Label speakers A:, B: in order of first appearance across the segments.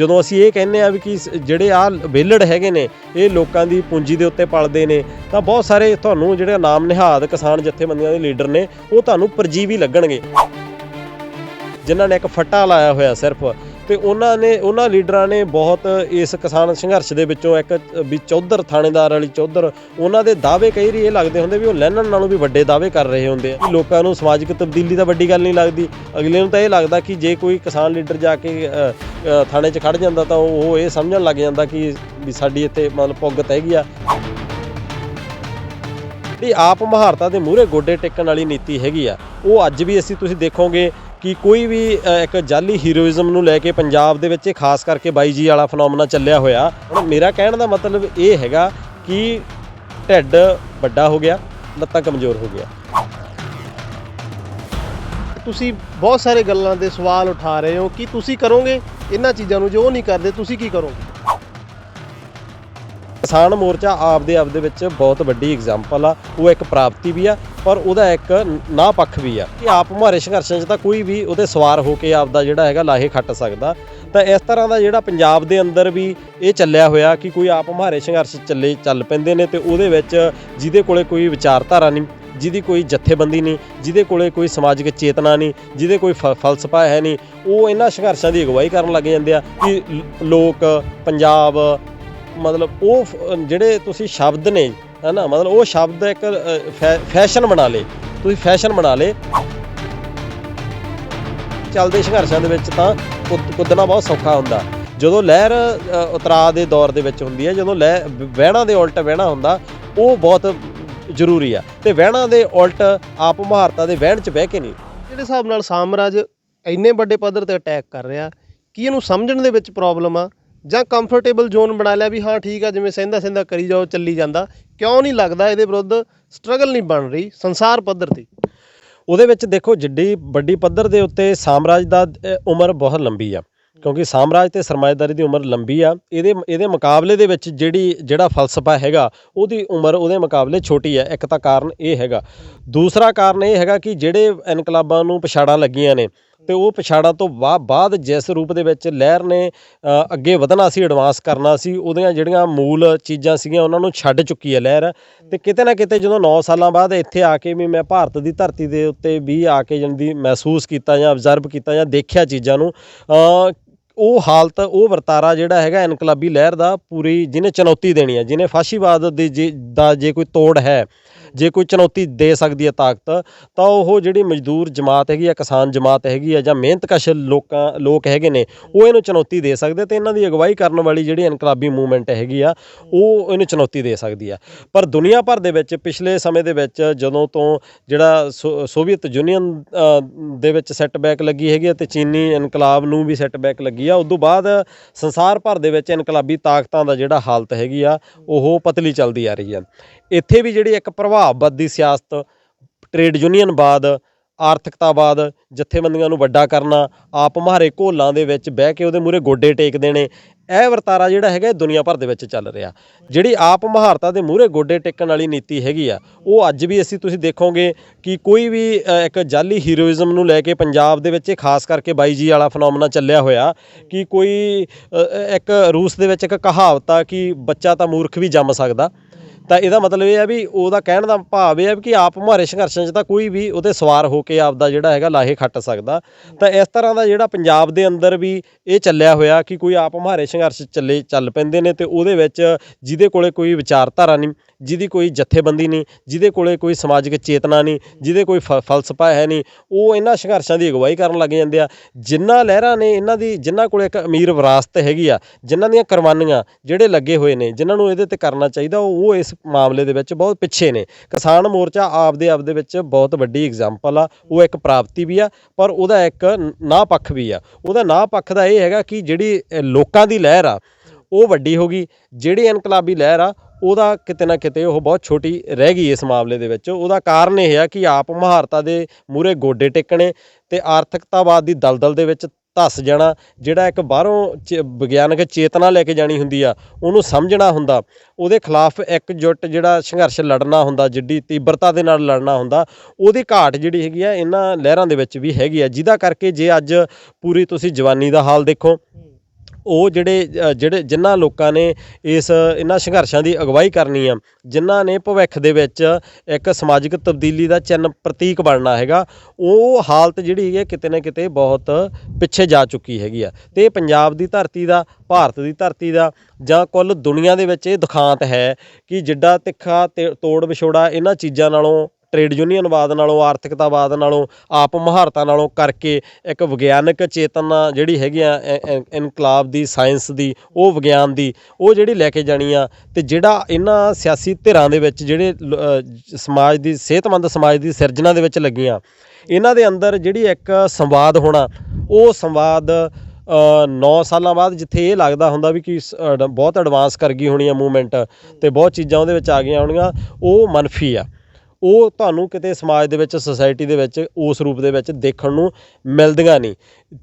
A: ਜਦੋਂ ਅਸੀਂ ਇਹ ਕਹਿੰਦੇ ਆ ਵੀ ਕਿ ਜਿਹੜੇ ਆ ਵਿਹਲੜ ਹੈਗੇ ਨੇ, ਇਹ ਲੋਕਾਂ ਦੀ ਪੂੰਜੀ ਦੇ ਉੱਤੇ ਪਲਦੇ ਨੇ, ਤਾਂ ਬਹੁਤ ਸਾਰੇ ਤੁਹਾਨੂੰ ਜਿਹੜੇ ਨਾਮ ਨਿਹਾਦ ਕਿਸਾਨ ਜਥੇਬੰਦੀਆਂ ਦੇ ਲੀਡਰ ਨੇ, ਉਹ ਤੁਹਾਨੂੰ ਪਰਜੀਵੀ ਲੱਗਣਗੇ। ਜਿਨ੍ਹਾਂ ਨੇ ਇੱਕ ਫੱਟਾ ਲਾਇਆ ਹੋਇਆ ਸਿਰਫ। ਤੇ ਉਹਨਾਂ ਨੇ, ਉਹਨਾਂ ਲੀਡਰਾਂ ਨੇ ਬਹੁਤ ਇਸ ਕਿਸਾਨ ਸੰਘਰਸ਼ ਦੇ ਵਿੱਚੋਂ ਇੱਕ, ਵੀ ਚੌਧਰ ਥਾਣੇਦਾਰ ਵਾਲੀ ਚੌਧਰ, ਉਹਨਾਂ ਦੇ ਦਾਅਵੇ ਕਈ ਵਾਰੀ ਇਹ ਲੱਗਦੇ ਹੁੰਦੇ ਵੀ ਉਹ ਲੈਣਨ ਨਾਲੋਂ ਵੀ ਵੱਡੇ ਦਾਅਵੇ ਕਰ ਰਹੇ ਹੁੰਦੇ ਆ। ਲੋਕਾਂ ਨੂੰ ਸਮਾਜਿਕ ਤਬਦੀਲੀ ਤਾਂ ਵੱਡੀ ਗੱਲ ਨਹੀਂ ਲੱਗਦੀ। ਅਗਲੇ ਨੂੰ ਤਾਂ ਇਹ ਲੱਗਦਾ ਕਿ ਜੇ ਕੋਈ ਕਿਸਾਨ ਲੀਡਰ ਜਾ ਕੇ ਥਾਣੇ 'ਚ ਖੜ ਜਾਂਦਾ ਤਾਂ ਉਹ ਇਹ ਸਮਝਣ ਲੱਗ ਜਾਂਦਾ ਕਿ ਵੀ ਸਾਡੀ ਇੱਥੇ ਮਤਲਬ ਪੁੱਗਤ ਹੈਗੀ ਆ। ਜਿਹੜੀ ਆਪ ਮਹਾਰਤਾ ਦੇ ਮੂਹਰੇ ਗੋਡੇ ਟੇਕਣ ਵਾਲੀ ਨੀਤੀ ਹੈਗੀ ਆ। ਉਹ ਅੱਜ ਵੀ ਅਸੀਂ ਤੁਸੀਂ ਦੇਖੋਗੇ ਕਿ ਕੋਈ ਵੀ ਇੱਕ ਜਾਲੀ ਹੀਰੋਇਜ਼ਮ ਨੂੰ ਲੈ ਕੇ ਪੰਜਾਬ ਦੇ ਵਿੱਚ ਇਹ ਖਾਸ ਕਰਕੇ ਬਾਈ ਜੀ ਵਾਲਾ ਫਨੋਮਨਾ ਚੱਲਿਆ ਹੋਇਆ। ਹੁਣ ਮੇਰਾ ਕਹਿਣ ਦਾ ਮਤਲਬ ਇਹ ਹੈਗਾ ਕਿ ਢਿੱਡ ਵੱਡਾ ਹੋ ਗਿਆ, ਲੱਤਾਂ ਕਮਜ਼ੋਰ ਹੋ ਗਿਆ
B: ਤੁਸੀਂ ਬਹੁਤ ਸਾਰੇ ਗੱਲਾਂ ਦੇ ਸਵਾਲ ਉਠਾ ਰਹੇ ਹੋ, ਕਿ ਤੁਸੀਂ ਕਰੋਗੇ? ਇਹਨਾਂ ਚੀਜ਼ਾਂ ਨੂੰ ਜੋ ਉਹ ਨਹੀਂ ਕਰਦੇ, ਤੁਸੀਂ ਕੀ ਕਰੋਗੇ?
A: ਕਿਸਾਨ ਮੋਰਚਾ ਆਪਦੇ ਆਪ ਦੇ ਵਿੱਚ ਬਹੁਤ ਵੱਡੀ ਐਗਜ਼ਾਮਪਲ ਆ। ਉਹ ਇੱਕ ਪ੍ਰਾਪਤੀ ਵੀ ਆ, ਪਰ ਉਹਦਾ ਇੱਕ ਨਾ ਪੱਖ ਵੀ ਆ ਕਿ ਆਪ ਮੁਹਾਰੇ ਸੰਘਰਸ਼ਾਂ 'ਚ ਤਾਂ ਕੋਈ ਵੀ ਉਹਦੇ ਸਵਾਰ ਹੋ ਕੇ ਆਪਦਾ ਜਿਹੜਾ ਹੈਗਾ ਲਾਹੇ ਖੱਟ ਸਕਦਾ। ਤਾਂ ਇਸ ਤਰ੍ਹਾਂ ਦਾ ਜਿਹੜਾ ਪੰਜਾਬ ਦੇ ਅੰਦਰ ਵੀ ਇਹ ਚੱਲਿਆ ਹੋਇਆ ਕਿ ਕੋਈ ਆਪ ਮੁਹਾਰੇ ਸੰਘਰਸ਼ ਚੱਲੇ, ਚੱਲ ਪੈਂਦੇ ਨੇ ਤੇ ਉਹਦੇ ਵਿੱਚ ਜਿਹਦੇ ਕੋਲੇ ਕੋਈ ਵਿਚਾਰਧਾਰਾ ਨਹੀਂ, ਜਿਹਦੀ ਕੋਈ ਜਥੇਬੰਦੀ ਨਹੀਂ, ਜਿਹਦੇ ਕੋਲੇ ਕੋਈ ਸਮਾਜਿਕ ਚੇਤਨਾ ਨਹੀਂ, ਜਿਹਦੇ ਕੋਈ ਫ- ਫਲਸਫਾ ਹੈ ਨਹੀਂ, ਉਹ ਇਹਨਾਂ ਸੰਘਰਸ਼ਾਂ ਦੀ ਅਗਵਾਈ ਕਰਨ ਲੱਗ ਜਾਂਦੇ ਆ ਕਿ ਲੋਕ, ਪੰਜਾਬ ਮਤਲਬ ਉਹ ਜਿਹੜੇ ਤੁਸੀਂ ਸ਼ਬਦ ਨੇ ਹਨਾ ਮਤਲਬ ਉਹ ਸ਼ਬਦ ਇੱਕ ਫੈ- ਫੈਸ਼ਨ ਬਣਾ ਲੇ। ਤੁਸੀਂ ਫੈਸ਼ਨ ਬਣਾ ਲੇ। ਚੱਲਦੇ ਸੰਘਰਸ਼ਾਂ ਦੇ ਵਿੱਚ ਤਾਂ ਕੁੱਦਣਾ ਬਹੁਤ ਸੌਖਾ ਹੁੰਦਾ। ਜਦੋਂ ਲਹਿਰ ਅ, ਉਤਰਾਅ ਦੇ ਦੌਰ ਦੇ ਵਿੱਚ ਹੁੰਦੀ ਹੈ ਜਦੋਂ ਲਹਿ ਵਹਿਣਾ ਦੇ ਉਲਟ ਵਹਿਣਾ ਹੁੰਦਾ ਉਹ ਬਹੁਤ ਜ਼ਰੂਰੀ ਆ। ਤੇ ਵਹਿਣਾ ਦੇ ਉਲਟ ਆਪ ਮਹਾਰਤਾ ਦੇ ਵਹਿਣ 'ਚ ਬਹਿ ਕੇ ਨਹੀਂ।
B: ਜਿਹੜੇ ਹਿਸਾਬ ਨਾਲ ਸਾਮਰਾਜ ਇੰਨੇ ਵੱਡੇ ਪੱਧਰ ਤੇ ਅਟੈਕ ਕਰ ਰਿਹਾ ਕੀ ਇਹਨੂੰ ਸਮਝਣ ਦੇ ਵਿੱਚ ਪ੍ਰੋਬਲਮ ਆ? ਜਾਂ ਕੰਫਰਟੇਬਲ ਜ਼ੋਨ ਬਣਾ ਲਿਆ ਵੀ ਹਾਂ ਠੀਕ ਆ, ਜਿਵੇਂ ਸਹਿੰਦਾ ਸਹਿੰਦਾ ਕਰੀ ਜਾਓ, ਚੱਲੀ ਜਾਂਦਾ। ਕਿਉਂ ਨਹੀਂ ਲੱਗਦਾ ਇਹਦੇ ਵਿਰੁੱਧ? ਸਟਰਗਲ ਨਹੀਂ ਬਣ ਰਹੀ ਸੰਸਾਰ ਪੱਧਰ ਤੇ।
A: ਉਹਦੇ ਵਿੱਚ ਦੇਖੋ, ਜਿੱਡੀ ਵੱਡੀ ਪੱਧਰ ਦੇ ਉੱਤੇ ਸਾਮਰਾਜ ਦਾ ਉਮਰ ਬਹੁਤ ਲੰਬੀ ਆ। ਕਿਉਂਕਿ ਸਾਮਰਾਜ ਤੇ ਸਰਮਾਏਦਾਰੀ ਦੀ ਉਮਰ ਲੰਬੀ ਆ। ਇਹਦੇ ਇਹਦੇ ਮੁਕਾਬਲੇ ਦੇ ਵਿੱਚ ਜਿਹੜੀ, ਜਿਹੜਾ ਫਲਸਫਾ ਹੈਗਾ, ਉਹਦੀ ਉਮਰ ਉਹਦੇ ਮੁਕਾਬਲੇ ਛੋਟੀ ਆ। ਇੱਕ ਤਾਂ ਕਾਰਨ ਇਹ ਹੈਗਾ। ਦੂਸਰਾ ਕਾਰਨ ਇਹ ਹੈਗਾ ਕਿ ਜਿਹੜੇ ਇਨਕਲਾਬਾਂ ਨੂੰ ਪਛਾੜਾਂ ਲੱਗੀਆਂ ਨੇ ਤੇ ਉਹ ਪਛਾੜਾਂ ਤੋਂ ਬਾ- ਬਾਅਦ ਜਿਸ ਰੂਪ ਦੇ ਵਿੱਚ ਲਹਿਰ ਨੇ ਅੱਗੇ ਵਧਣਾ ਸੀ ਐਡਵਾਂਸ ਕਰਨਾ ਸੀ, ਉਹਦੀਆਂ ਜਿਹੜੀਆਂ ਮੂਲ ਚੀਜ਼ਾਂ ਸੀਗੀਆਂ, ਉਹਨਾਂ ਨੂੰ ਛੱਡ ਚੁੱਕੀ ਹੈ ਲਹਿਰ। ਤੇ ਕਿਤੇ ਨਾ ਕਿਤੇ ਜਦੋਂ 9 ਸਾਲਾਂ ਬਾਅਦ ਇੱਥੇ ਆ ਕੇ ਵੀ ਮੈਂ ਭਾਰਤ ਦੀ ਧਰਤੀ ਦੇ ਉੱਤੇ ਵੀ ਆ ਕੇ ਜੰਦੀ ਮਹਿਸੂਸ ਕੀਤਾ ਜਾਂ ਅਬਜ਼ਰਵ ਕੀਤਾ ਜਾਂ ਦੇਖਿਆ ਚੀਜ਼ਾਂ ਨੂੰ ਉਹ ਹਾਲਤ, ਉਹ ਵਰਤਾਰਾ ਜਿਹੜਾ ਹੈਗਾ ਇਨਕਲਾਬੀ ਲਹਿਰ ਦਾ ਪੂਰੀ ਜਿਹਨੇ ਚੁਣੌਤੀ ਦੇਣੀ ਹੈ, ਜਿਹਨੇ ਫਾਸ਼ੀਵਾਦ ਦੀ ਜੇ- ਦਾ ਜੇ ਕੋਈ ਤੋੜ ਹੈ ਜੇ ਕੋਈ ਚੁਣੌਤੀ ਦੇ ਸਕਦੀ ਹੈ ਤਾਕਤ, ਤਾਂ ਉਹ ਜਿਹੜੀ ਮਜ਼ਦੂਰ ਜਮਾਤ ਹੈਗੀ ਆ ਕਿਸਾਨ ਜਮਾਤ ਹੈਗੀ ਆ ਜਾਂ ਮਿਹਨਤਕਸ਼ ਲੋਕਾਂ, ਲੋਕ ਹੈਗੇ ਨੇ, ਉਹ ਇਹਨੂੰ ਚੁਣੌਤੀ ਦੇ ਸਕਦੇ ਤੇ ਇਹਨਾਂ ਦੀ ਅਗਵਾਈ ਕਰਨ ਵਾਲੀ ਜਿਹੜੀ ਇਨਕਲਾਬੀ ਮੂਵਮੈਂਟ ਹੈਗੀ ਆ, ਉਹ ਇਹਨੂੰ ਚੁਣੌਤੀ ਦੇ ਸਕਦੀ ਆ। ਪਰ ਦੁਨੀਆ ਭਰ ਦੇ ਵਿੱਚ ਪਿਛਲੇ ਸਮੇਂ ਦੇ ਵਿੱਚ ਜਦੋਂ ਤੋਂ ਜਿਹੜਾ ਸੋ- ਸੋਵੀਅਤ ਯੂਨੀਅਨ ਦੇ ਵਿੱਚ ਸੈਟਬੈਕ ਲੱਗੀ ਹੈਗੀ ਆ ਤੇ ਚੀਨੀ ਇਨਕਲਾਬ ਨੂੰ ਵੀ ਸੈਟਬੈਕ ਲੱਗੀ ਆ, ਉਦੋਂ ਬਾਅਦ ਸੰਸਾਰ ਭਰ ਦੇ ਵਿੱਚ ਇਨਕਲਾਬੀ ਤਾਕਤਾਂ ਦਾ ਜਿਹੜਾ ਹਾਲਤ ਹੈਗੀ ਆ, ਉਹ ਪਤਲੀ ਚੱਲਦੀ ਆ ਰਹੀ ਆ। ਇੱਥੇ ਵੀ ਜਿਹੜੀ ਇੱਕ ਪ੍ਰਭਾਵਵਾਦੀ ਸਿਆਸਤ ਟ੍ਰੇਡ ਯੂਨੀਅਨਵਾਦ ਆਰਥਿਕਤਾਵਾਦ ਜਥੇਬੰਦੀਆਂ ਨੂੰ ਵੱਡਾ ਕਰਨਾ, ਆਪ ਮਹਾਰੇ ਘੋਲਾਂ ਦੇ ਵਿੱਚ ਬਹਿ ਕੇ ਉਹਦੇ ਮੂਹਰੇ ਗੋਡੇ ਟੇਕ ਦੇਣੇ, ਇਹ ਵਰਤਾਰਾ ਜਿਹੜਾ ਹੈਗਾ ਦੁਨੀਆ ਭਰ ਦੇ ਵਿੱਚ ਚੱਲ ਰਿਹਾ। ਜਿਹੜੀ ਆਪ ਮਹਾਰਤਾ ਦੇ ਮੂਹਰੇ ਗੋਡੇ ਟੇਕਣ ਵਾਲੀ ਨੀਤੀ ਹੈਗੀ ਆ, ਉਹ ਅੱਜ ਵੀ ਅਸੀਂ ਤੁਸੀਂ ਦੇਖੋਗੇ ਕਿ ਕੋਈ ਵੀ ਇੱਕ ਜਾਲੀ ਹੀਰੋਇਜ਼ਮ ਨੂੰ ਲੈ ਕੇ ਪੰਜਾਬ ਦੇ ਵਿੱਚ ਇਹ ਖਾਸ ਕਰਕੇ ਬਾਈ ਜੀ ਵਾਲਾ ਫਨੋਮਨਾ ਚੱਲਿਆ ਹੋਇਆ ਕਿ ਕੋਈ ਇੱਕ ਰੂਸ ਦੇ ਵਿੱਚ ਇੱਕ ਕਹਾਵਤ ਆ ਕਿ ਬੱਚਾ ਤਾਂ ਮੂਰਖ ਵੀ ਜੰਮ ਸਕਦਾ। ਤਾਂ ਇਹਦਾ ਮਤਲਬ ਇਹ ਆ ਵੀ ਉਹਦਾ ਕਹਿਣ ਦਾ ਭਾਵ ਇਹ ਹੈ ਕਿ ਆਪ ਮੁਹਾਰੇ ਸੰਘਰਸ਼ਾਂ 'ਚ ਤਾਂ ਕੋਈ ਵੀ ਉਹਦੇ ਸਵਾਰ ਹੋ ਕੇ ਆਪਦਾ ਜਿਹੜਾ ਹੈਗਾ ਲਾਹੇ ਖੱਟ ਸਕਦਾ। ਤਾਂ ਇਸ ਤਰ੍ਹਾਂ ਦਾ ਜਿਹੜਾ ਪੰਜਾਬ ਦੇ ਅੰਦਰ ਵੀ ਇਹ ਚੱਲਿਆ ਹੋਇਆ ਕਿ ਕੋਈ ਆਪ ਮੁਹਾਰੇ ਸੰਘਰਸ਼ ਚੱਲੇ, ਚੱਲ ਪੈਂਦੇ ਨੇ ਤੇ ਉਹਦੇ ਵਿੱਚ ਜਿਹਦੇ ਕੋਲੇ ਕੋਈ ਵਿਚਾਰਧਾਰਾ ਨਹੀਂ, ਜਿਹਦੀ ਕੋਈ ਜਥੇਬੰਦੀ ਨਹੀਂ, ਜਿਹਦੇ ਕੋਲੇ ਕੋਈ ਸਮਾਜਿਕ ਚੇਤਨਾ ਨਹੀਂ, ਜਿਹਦੇ ਕੋਈ ਫ- ਫਲਸਫਾ ਹੈ ਨਹੀਂ, ਉਹ ਇਹਨਾਂ ਸੰਘਰਸ਼ਾਂ ਦੀ ਅਗਵਾਈ ਕਰਨ ਲੱਗ ਜਾਂਦੇ ਆ। ਜਿਨ੍ਹਾਂ ਲਹਿਰਾਂ ਨੇ ਇਹਨਾਂ ਦੀ ਜਿਨ੍ਹਾਂ ਕੋਲੇ ਇੱਕ ਅਮੀਰ ਵਿਰਾਸਤ ਹੈਗੀ ਆ ਜਿਨ੍ਹਾਂ ਦੀਆਂ ਕੁਰਬਾਨੀਆਂ ਜਿਹੜੇ ਲੱਗੇ ਹੋਏ ਨੇ ਜਿਨ੍ਹਾਂ ਨੂੰ ਇਹਦੇ ਤੇ ਕਰਨਾ ਚਾਹੀਦਾ ਉਹ ਉਹ ਇਸ ਮਾਮਲੇ ਦੇ ਵਿੱਚ ਬਹੁਤ ਪਿੱਛੇ ਨੇ। ਕਿਸਾਨ ਮੋਰਚਾ ਆਪਦੇ ਆਪ ਦੇ ਵਿੱਚ ਬਹੁਤ ਵੱਡੀ ਐਗਜ਼ਾਮਪਲ ਆ। ਉਹ ਇੱਕ ਪ੍ਰਾਪਤੀ ਵੀ ਆ, ਪਰ ਉਹਦਾ ਇੱਕ ਨਾ ਪੱਖ ਵੀ ਆ। ਉਹਦਾ ਨਾ ਪੱਖ ਦਾ ਇਹ ਹੈਗਾ ਕਿ ਜਿਹੜੀ ਲੋਕਾਂ ਦੀ ਲਹਿਰ ਆ, ਉਹ ਵੱਡੀ ਹੋ ਗਈ। ਜਿਹੜੀ ਇਨਕਲਾਬੀ ਲਹਿਰ ਆ, ਉਹਦਾ ਕਿਤੇ ਨਾ ਕਿਤੇ ਉਹ ਬਹੁਤ ਛੋਟੀ ਰਹਿ ਗਈ ਇਸ ਮਾਮਲੇ ਦੇ ਵਿੱਚ। ਉਹਦਾ ਕਾਰਨ ਇਹ ਆ ਕਿ ਆਪ ਮਹਾਰਤਾ ਦੇ ਮੂਰੇ ਗੋਡੇ ਟੇਕਣੇ ਤੇ ਆਰਥਿਕਤਾਵਾਦ ਦੀ ਦਲਦਲ ਦੇ ਵਿੱਚ ਧੱਸ ਜਾਣਾ, ਜਿਹੜਾ ਇੱਕ ਬਾਹਰੋਂ ਚ- ਵਿਗਿਆਨਕ ਚੇਤਨਾ ਲੈ ਕੇ ਜਾਣੀ ਹੁੰਦੀ ਆ, ਉਹਨੂੰ ਸਮਝਣਾ ਹੁੰਦਾ। ਉਹਦੇ ਖਿਲਾਫ ਇਕਜੁੱਟ ਜਿਹੜਾ ਸੰਘਰਸ਼ ਲੜਨਾ ਹੁੰਦਾ, ਜਿੱਡੀ ਤੀਬਰਤਾ ਦੇ ਨਾਲ ਲੜਨਾ ਹੁੰਦਾ, ਉਹਦੀ ਘਾਟ ਜਿਹੜੀ ਹੈਗੀ ਆ, ਇਹਨਾਂ ਲਹਿਰਾਂ ਦੇ ਵਿੱਚ ਵੀ ਹੈਗੀ ਆ। ਜਿਹਦਾ ਕਰਕੇ ਜੇ ਅੱਜ ਪੂਰੀ ਤੁਸੀਂ ਜਵਾਨੀ ਦਾ ਹਾਲ ਦੇਖੋ ਉਹ ਜਿਹੜੇ ਜਿਹੜੇ ਜਿਨ੍ਹਾਂ ਲੋਕਾਂ ਨੇ ਇਸ, ਇਹਨਾਂ ਸੰਘਰਸ਼ਾਂ ਦੀ ਅਗਵਾਈ ਕਰਨੀ ਆ ਜਿਨ੍ਹਾਂ ਨੇ ਭਵਿੱਖ ਦੇ ਵਿੱਚ ਇੱਕ ਸਮਾਜਿਕ ਤਬਦੀਲੀ ਦਾ ਚਿੰਨ ਪ੍ਰਤੀਕ ਬਣਨਾ ਹੈਗਾ, ਉਹ ਹਾਲਤ ਜਿਹੜੀ ਹੈਗੀ ਹੈ ਕਿਤੇ ਨਾ ਕਿਤੇ ਬਹੁਤ ਪਿੱਛੇ ਜਾ ਚੁੱਕੀ ਹੈਗੀ ਆ। ਤੇ ਪੰਜਾਬ ਦੀ ਧਰਤੀ ਦਾ, ਭਾਰਤ ਦੀ ਧਰਤੀ ਦਾ ਜਾਂ ਕੁੱਲ ਦੁਨੀਆ ਦੇ ਵਿੱਚ ਇਹ ਦੁਖਾਂਤ ਹੈ ਕਿ ਜਿੱਡਾ ਤਿੱਖਾ ਤੇ ਤੋੜ ਵਿਛੋੜਾ ਇਹਨਾਂ ਚੀਜ਼ਾਂ ਨਾਲੋਂ ਟ੍ਰੇਡ ਯੂਨੀਅਨਵਾਦ ਨਾਲੋਂ, ਆਰਥਿਕਤਾਵਾਦ ਨਾਲੋਂ, ਆਪ ਮੁਹਾਰਤਾਂ ਨਾਲੋਂ ਕਰਕੇ ਇੱਕ ਵਿਗਿਆਨਕ ਚੇਤਨਾ ਜਿਹੜੀ ਹੈਗੀ ਆ ਇਨਕਲਾਬ ਦੀ, ਸਾਇੰਸ ਦੀ, ਉਹ ਵਿਗਿਆਨ ਦੀ, ਉਹ ਜਿਹੜੀ ਲੈ ਕੇ ਜਾਣੀ ਆ, ਤੇ ਜਿਹੜਾ ਇਹਨਾਂ ਸਿਆਸੀ ਧਿਰਾਂ ਦੇ ਵਿੱਚ ਜਿਹੜੇ ਲ- ਸਮਾਜ ਦੀ, ਸਿਹਤਮੰਦ ਸਮਾਜ ਦੀ ਸਿਰਜਣਾ ਦੇ ਵਿੱਚ ਲੱਗੀਆਂ, ਇਹਨਾਂ ਦੇ ਅੰਦਰ ਜਿਹੜੀ ਇੱਕ ਸੰਵਾਦ ਹੋਣਾ, ਉਹ ਸੰਵਾਦ 9 ਸਾਲਾਂ ਬਾਅਦ ਜਿੱਥੇ ਇਹ ਲੱਗਦਾ ਹੁੰਦਾ ਵੀ ਕਿ ਸ- ਬਹੁਤ ਐਡਵਾਂਸ ਕਰ ਗਈ ਹੋਣੀ ਆ ਮੂਵਮੈਂਟ ਤੇ ਬਹੁਤ ਚੀਜ਼ਾਂ ਉਹਦੇ ਵਿੱਚ ਆ ਗਈਆਂ ਹੋਣਗੀਆਂ ਉਹ ਮਨਫੀ ਆ। ਉਹ ਤੁਹਾਨੂੰ ਕਿਤੇ ਸਮਾਜ ਦੇ ਵਿੱਚ ਸੋਸਾਇਟੀ ਦੇ ਵਿੱਚ, ਉਸ ਰੂਪ ਦੇ ਵਿੱਚ ਦੇਖਣ ਨੂੰ ਮਿਲਦੀਆਂ ਨਹੀਂ।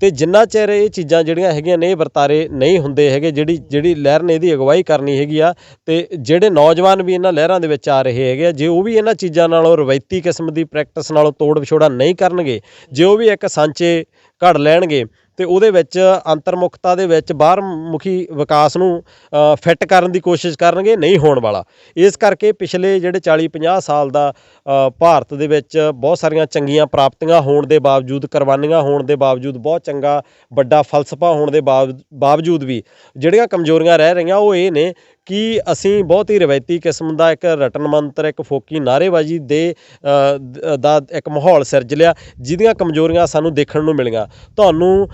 A: ਤੇ ਜਿੰਨਾ ਚਿਰ ਇਹ ਚੀਜ਼ਾਂ ਜਿਹੜੀਆਂ ਹੈਗੀਆਂ ਨੇ, ਇਹ ਵਰਤਾਰੇ ਨਹੀਂ ਹੁੰਦੇ ਹੈਗੇ, ਜਿਹੜੀ ਜਿਹੜੀ ਲਹਿਰ ਨੇ ਇਹਦੀ ਅਗਵਾਈ ਕਰਨੀ ਹੈਗੀ ਆ, ਤੇ ਜਿਹੜੇ ਨੌਜਵਾਨ ਵੀ ਇਹਨਾਂ ਲਹਿਰਾਂ ਦੇ ਵਿੱਚ ਆ ਰਹੇ ਹੈਗੇ ਆ, ਜੇ ਉਹ ਵੀ ਇਹਨਾਂ ਚੀਜ਼ਾਂ ਨਾਲੋਂ ਰਵਾਇਤੀ ਕਿਸਮ ਦੀ ਪ੍ਰੈਕਟਿਸ ਨਾਲੋਂ ਤੋੜ ਵਿਛੋੜਾ ਨਹੀਂ ਕਰਨਗੇ, ਜੇ ਉਹ ਵੀ ਇੱਕ ਸਾਂਚੇ ਘੜ ਲੈਣਗੇ ਤੇ ਉਹਦੇ ਵਿੱਚ ਅੰਤਰਮੁਖਤਾ ਦੇ ਵਿੱਚ ਬਾਹਰ ਮੁਖੀ ਵਿਕਾਸ ਨੂੰ ਫਿੱਟ ਕਰਨ ਦੀ ਕੋਸ਼ਿਸ਼ ਕਰਨਗੇ, ਨਹੀਂ ਹੋਣ ਵਾਲਾ। ਇਸ ਕਰਕੇ ਪਿਛਲੇ ਜਿਹੜੇ 40 50 ਸਾਲ ਦਾ ਭਾਰਤ ਦੇ ਵਿੱਚ ਬਹੁਤ ਸਾਰੀਆਂ ਚੰਗੀਆਂ ਪ੍ਰਾਪਤੀਆਂ ਹੋਣ ਦੇ ਬਾਵਜੂਦ, ਕੁਰਬਾਨੀਆਂ ਹੋਣ ਦੇ ਬਾਵਜੂਦ, ਬਹੁਤ ਚੰਗਾ ਵੱਡਾ ਫਲਸਫਾ ਹੋਣ ਦੇ ਬਾਵ- ਬਾਵਜੂਦ ਵੀ ਜਿਹੜੀਆਂ ਕਮਜ਼ੋਰੀਆਂ ਰਹਿ ਰਹੀਆਂ ਉਹ ਇਹ ਨੇ ਕਿ ਅਸੀਂ ਬਹੁਤ ਹੀ ਰਵਾਇਤੀ ਕਿਸਮ ਦਾ ਇੱਕ ਰਟਨ ਮੰਤਰ, ਇੱਕ ਫੋਕੀ ਨਾਅਰੇਬਾਜ਼ੀ ਦੇ ਦਾ ਇੱਕ ਮਾਹੌਲ ਸਿਰਜ ਲਿਆ, ਜਿਹਦੀਆਂ ਕਮਜ਼ੋਰੀਆਂ ਸਾਨੂੰ ਦੇਖਣ ਨੂੰ ਮਿਲੀਆਂ। ਤੁਹਾਨੂੰ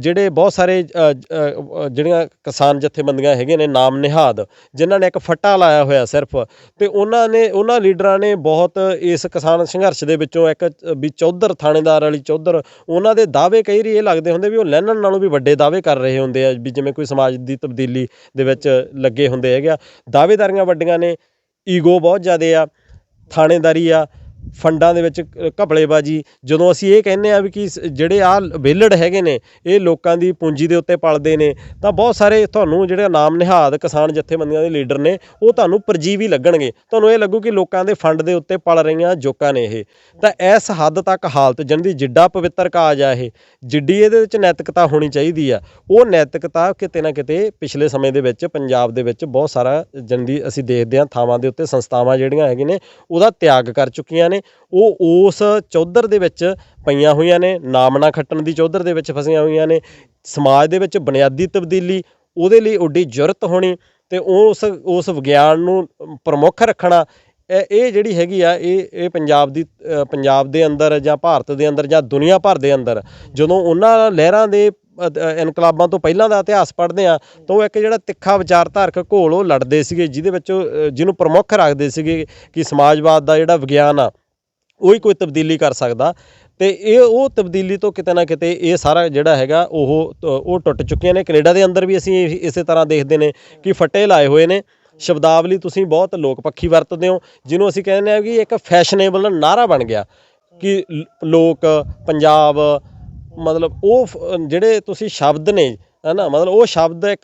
A: ਜਿਹੜੇ ਬਹੁਤ ਸਾਰੇ ਜਿਹੜੀਆਂ ਕਿਸਾਨ ਜਥੇਬੰਦੀਆਂ ਹੈਗੇ ਨੇ, ਨਾਮ ਨਿਹਾਦ, ਜਿਨ੍ਹਾਂ ਨੇ ਇੱਕ ਫੱਟਾ ਲਾਇਆ ਹੋਇਆ ਸਿਰਫ, ਤੇ ਉਹਨਾਂ ਨੇ, ਉਹਨਾਂ ਲੀਡਰਾਂ ਨੇ ਬਹੁਤ ਇਸ ਕਿਸਾਨ ਸੰਘਰਸ਼ ਦੇ ਵਿੱਚੋਂ ਇੱਕ, ਵੀ ਚੌਧਰ ਥਾਣੇਦਾਰ ਵਾਲੀ ਚੌਧਰ, ਉਹਨਾਂ ਦੇ ਦਾਅਵੇ ਕਈ ਵਾਰੀ ਇਹ ਲੱਗਦੇ ਹੁੰਦੇ ਵੀ ਉਹ ਲੈਣਨ ਨਾਲੋਂ ਵੀ ਵੱਡੇ ਦਾਅਵੇ ਕਰ ਰਹੇ ਹੁੰਦੇ ਆ, ਵੀ ਜਿਵੇਂ ਕੋਈ ਸਮਾਜ ਦੀ ਤਬਦੀਲੀ ਦੇ ਵਿੱਚ ਲੱਗੇ ਹੁੰਦੇ ਹੈਗੇ। ਆ ਦਾਅਵੇਦਾਰੀਆਂ ਵੱਡੀਆਂ ਨੇ। ਈਗੋ ਬਹੁਤ ਜ਼ਿਆਦਾ ਆ। ਥਾਣੇਦਾਰੀ ਆ। ਫੰਡਾਂ ਦੇ ਵਿੱਚ ਘਪਲੇਬਾਜ਼ੀ। ਜਦੋਂ ਅਸੀਂ ਇਹ ਕਹਿੰਦੇ ਆ ਵੀ ਕਿ ਸ- ਜਿਹੜੇ ਆ ਵਿਹਲੜ ਹੈਗੇ ਨੇ, ਇਹ ਲੋਕਾਂ ਦੀ ਪੂੰਜੀ ਦੇ ਉੱਤੇ ਪਲਦੇ ਨੇ, ਤਾਂ ਬਹੁਤ ਸਾਰੇ ਤੁਹਾਨੂੰ ਜਿਹੜੇ ਨਾਮ ਨਿਹਾਦ ਕਿਸਾਨ ਜਥੇਬੰਦੀਆਂ ਦੇ ਲੀਡਰ ਨੇ, ਉਹ ਤੁਹਾਨੂੰ ਪਰਜੀਵੀ ਲੱਗਣਗੇ। ਤੁਹਾਨੂੰ ਇਹ ਲੱਗੂ ਕਿ ਲੋਕਾਂ ਦੇ ਫੰਡ ਦੇ ਉੱਤੇ ਪਲ ਰਹੀਆਂ ਜੋਕਾਂ ਨੇ ਇਹ। ਤਾਂ ਇਸ ਹੱਦ ਤੱਕ ਹਾਲਤ ਜਨ ਦੀ ਜਿੱਡਾ ਪਵਿੱਤਰ ਕਾਜ ਆ ਇਹ। ਜਿੱਡੀ ਇਹਦੇ ਵਿੱਚ ਨੈਤਿਕਤਾ ਹੋਣੀ ਚਾਹੀਦੀ ਆ। ਉਹ ਨੈਤਿਕਤਾ ਕਿਤੇ ਨਾ ਕਿਤੇ ਪਿਛਲੇ ਸਮੇਂ ਦੇ ਵਿੱਚ, ਪੰਜਾਬ ਦੇ ਵਿੱਚ ਬਹੁਤ ਸਾਰਾ ਜਨ ਦੀ ਅਸੀਂ ਦੇਖਦੇ ਹਾਂ ਥਾਵਾਂ ਦੇ ਉੱਤੇ ਸੰਸਥਾਵਾਂ ਜਿਹੜੀਆਂ ਹੈਗੀਆਂ ਨੇ, ਉਹਦਾ ਤਿਆਗ ਕਰ ਚੁੱਕੀਆਂ ਨੇ। ਉਹ ਉਸ ਚੌਧਰ ਦੇ ਵਿੱਚ ਪਈਆਂ ਹੋਈਆਂ ਨੇ ਨਾਮ ਨਾ ਖੱਟਣ ਦੀ ਚੌਧਰ ਦੇ ਵਿੱਚ ਫਸੀਆਂ ਹੋਈਆਂ ਨੇ ਸਮਾਜ ਦੇ ਵਿੱਚ ਬੁਨਿਆਦੀ ਤਬਦੀਲੀ ਉਹਦੇ ਲਈ ਉੱਡੀ ਜੁਰਤ ਹੋਣੀ ਤੇ ਉਸ ਉਸ ਵਿਗਿਆਨ ਨੂੰ ਪ੍ਰਮੁੱਖ ਰੱਖਣਾ ਇਹ ਇਹ ਜਿਹੜੀ ਹੈਗੀ ਆ ਇਹ ਇਹ ਪੰਜਾਬ ਦੀ ਪੰਜਾਬ ਦੇ ਅੰਦਰ ਜਾਂ ਭਾਰਤ ਦੇ ਅੰਦਰ ਜਾਂ ਦੁਨੀਆ ਭਰ ਦੇ ਅੰਦਰ ਜਦੋਂ ਉਹਨਾਂ ਲਹਿਰਾਂ ਦੇ ਇਨਕਲਾਬਾਂ ਤੋਂ ਪਹਿਲਾਂ ਦਾ ਇਤਿਹਾਸ ਪੜ੍ਹਦੇ ਆ ਤਾਂ ਉਹ ਇੱਕ ਜਿਹੜਾ ਤਿੱਖਾ ਵਿਚਾਰਧਾਰਕ ਘੋਲ ਉਹ ਲੜਦੇ ਸੀਗੇ ਜਿਹਦੇ ਵਿੱਚ ਉਹ, ਜਿਹਨੂੰ ਪ੍ਰਮੁੱਖ ਰੱਖਦੇ ਸੀਗੇ ਕਿ ਸਮਾਜਵਾਦ ਦਾ ਜਿਹੜਾ ਵਿਗਿਆਨ ਆ ਉਹੀ ਕੋਈ ਤਬਦੀਲੀ ਕਰ ਸਕਦਾ। ਤੇ ਇਹ ਉਹ ਤਬਦੀਲੀ ਤੋਂ ਕਿਤੇ ਨਾ ਕਿਤੇ ਇਹ ਸਾਰਾ ਜਿਹੜਾ ਹੈਗਾ ਉਹ ਉਹ ਟੁੱਟ ਚੁੱਕੀਆਂ ਨੇ। ਕੈਨੇਡਾ ਦੇ ਅੰਦਰ ਵੀ ਅਸੀਂ ਇਸੇ ਤਰ੍ਹਾਂ ਦੇਖਦੇ ਨੇ ਕਿ ਫੱਟੇ ਲਾਏ ਹੋਏ ਨੇ। ਸ਼ਬਦਾਵਲੀ ਤੁਸੀਂ ਬਹੁਤ ਲੋਕ ਪੱਖੀ ਵਰਤਦੇ ਹੋ, ਜਿਹਨੂੰ ਅਸੀਂ ਕਹਿੰਦੇ ਆ ਕਿ ਇੱਕ ਫੈਸ਼ਨੇਬਲ ਨਾਰਾ ਬਣ ਗਿਆ। ਕਿ ਲੋਕ, ਪੰਜਾਬ, ਮਤਲਬ ਉਹ ਫ- ਜਿਹੜੇ ਤੁਸੀਂ ਸ਼ਬਦ ਨੇ ਹੈ ਨਾ ਮਤਲਬ ਉਹ ਸ਼ਬਦ ਇੱਕ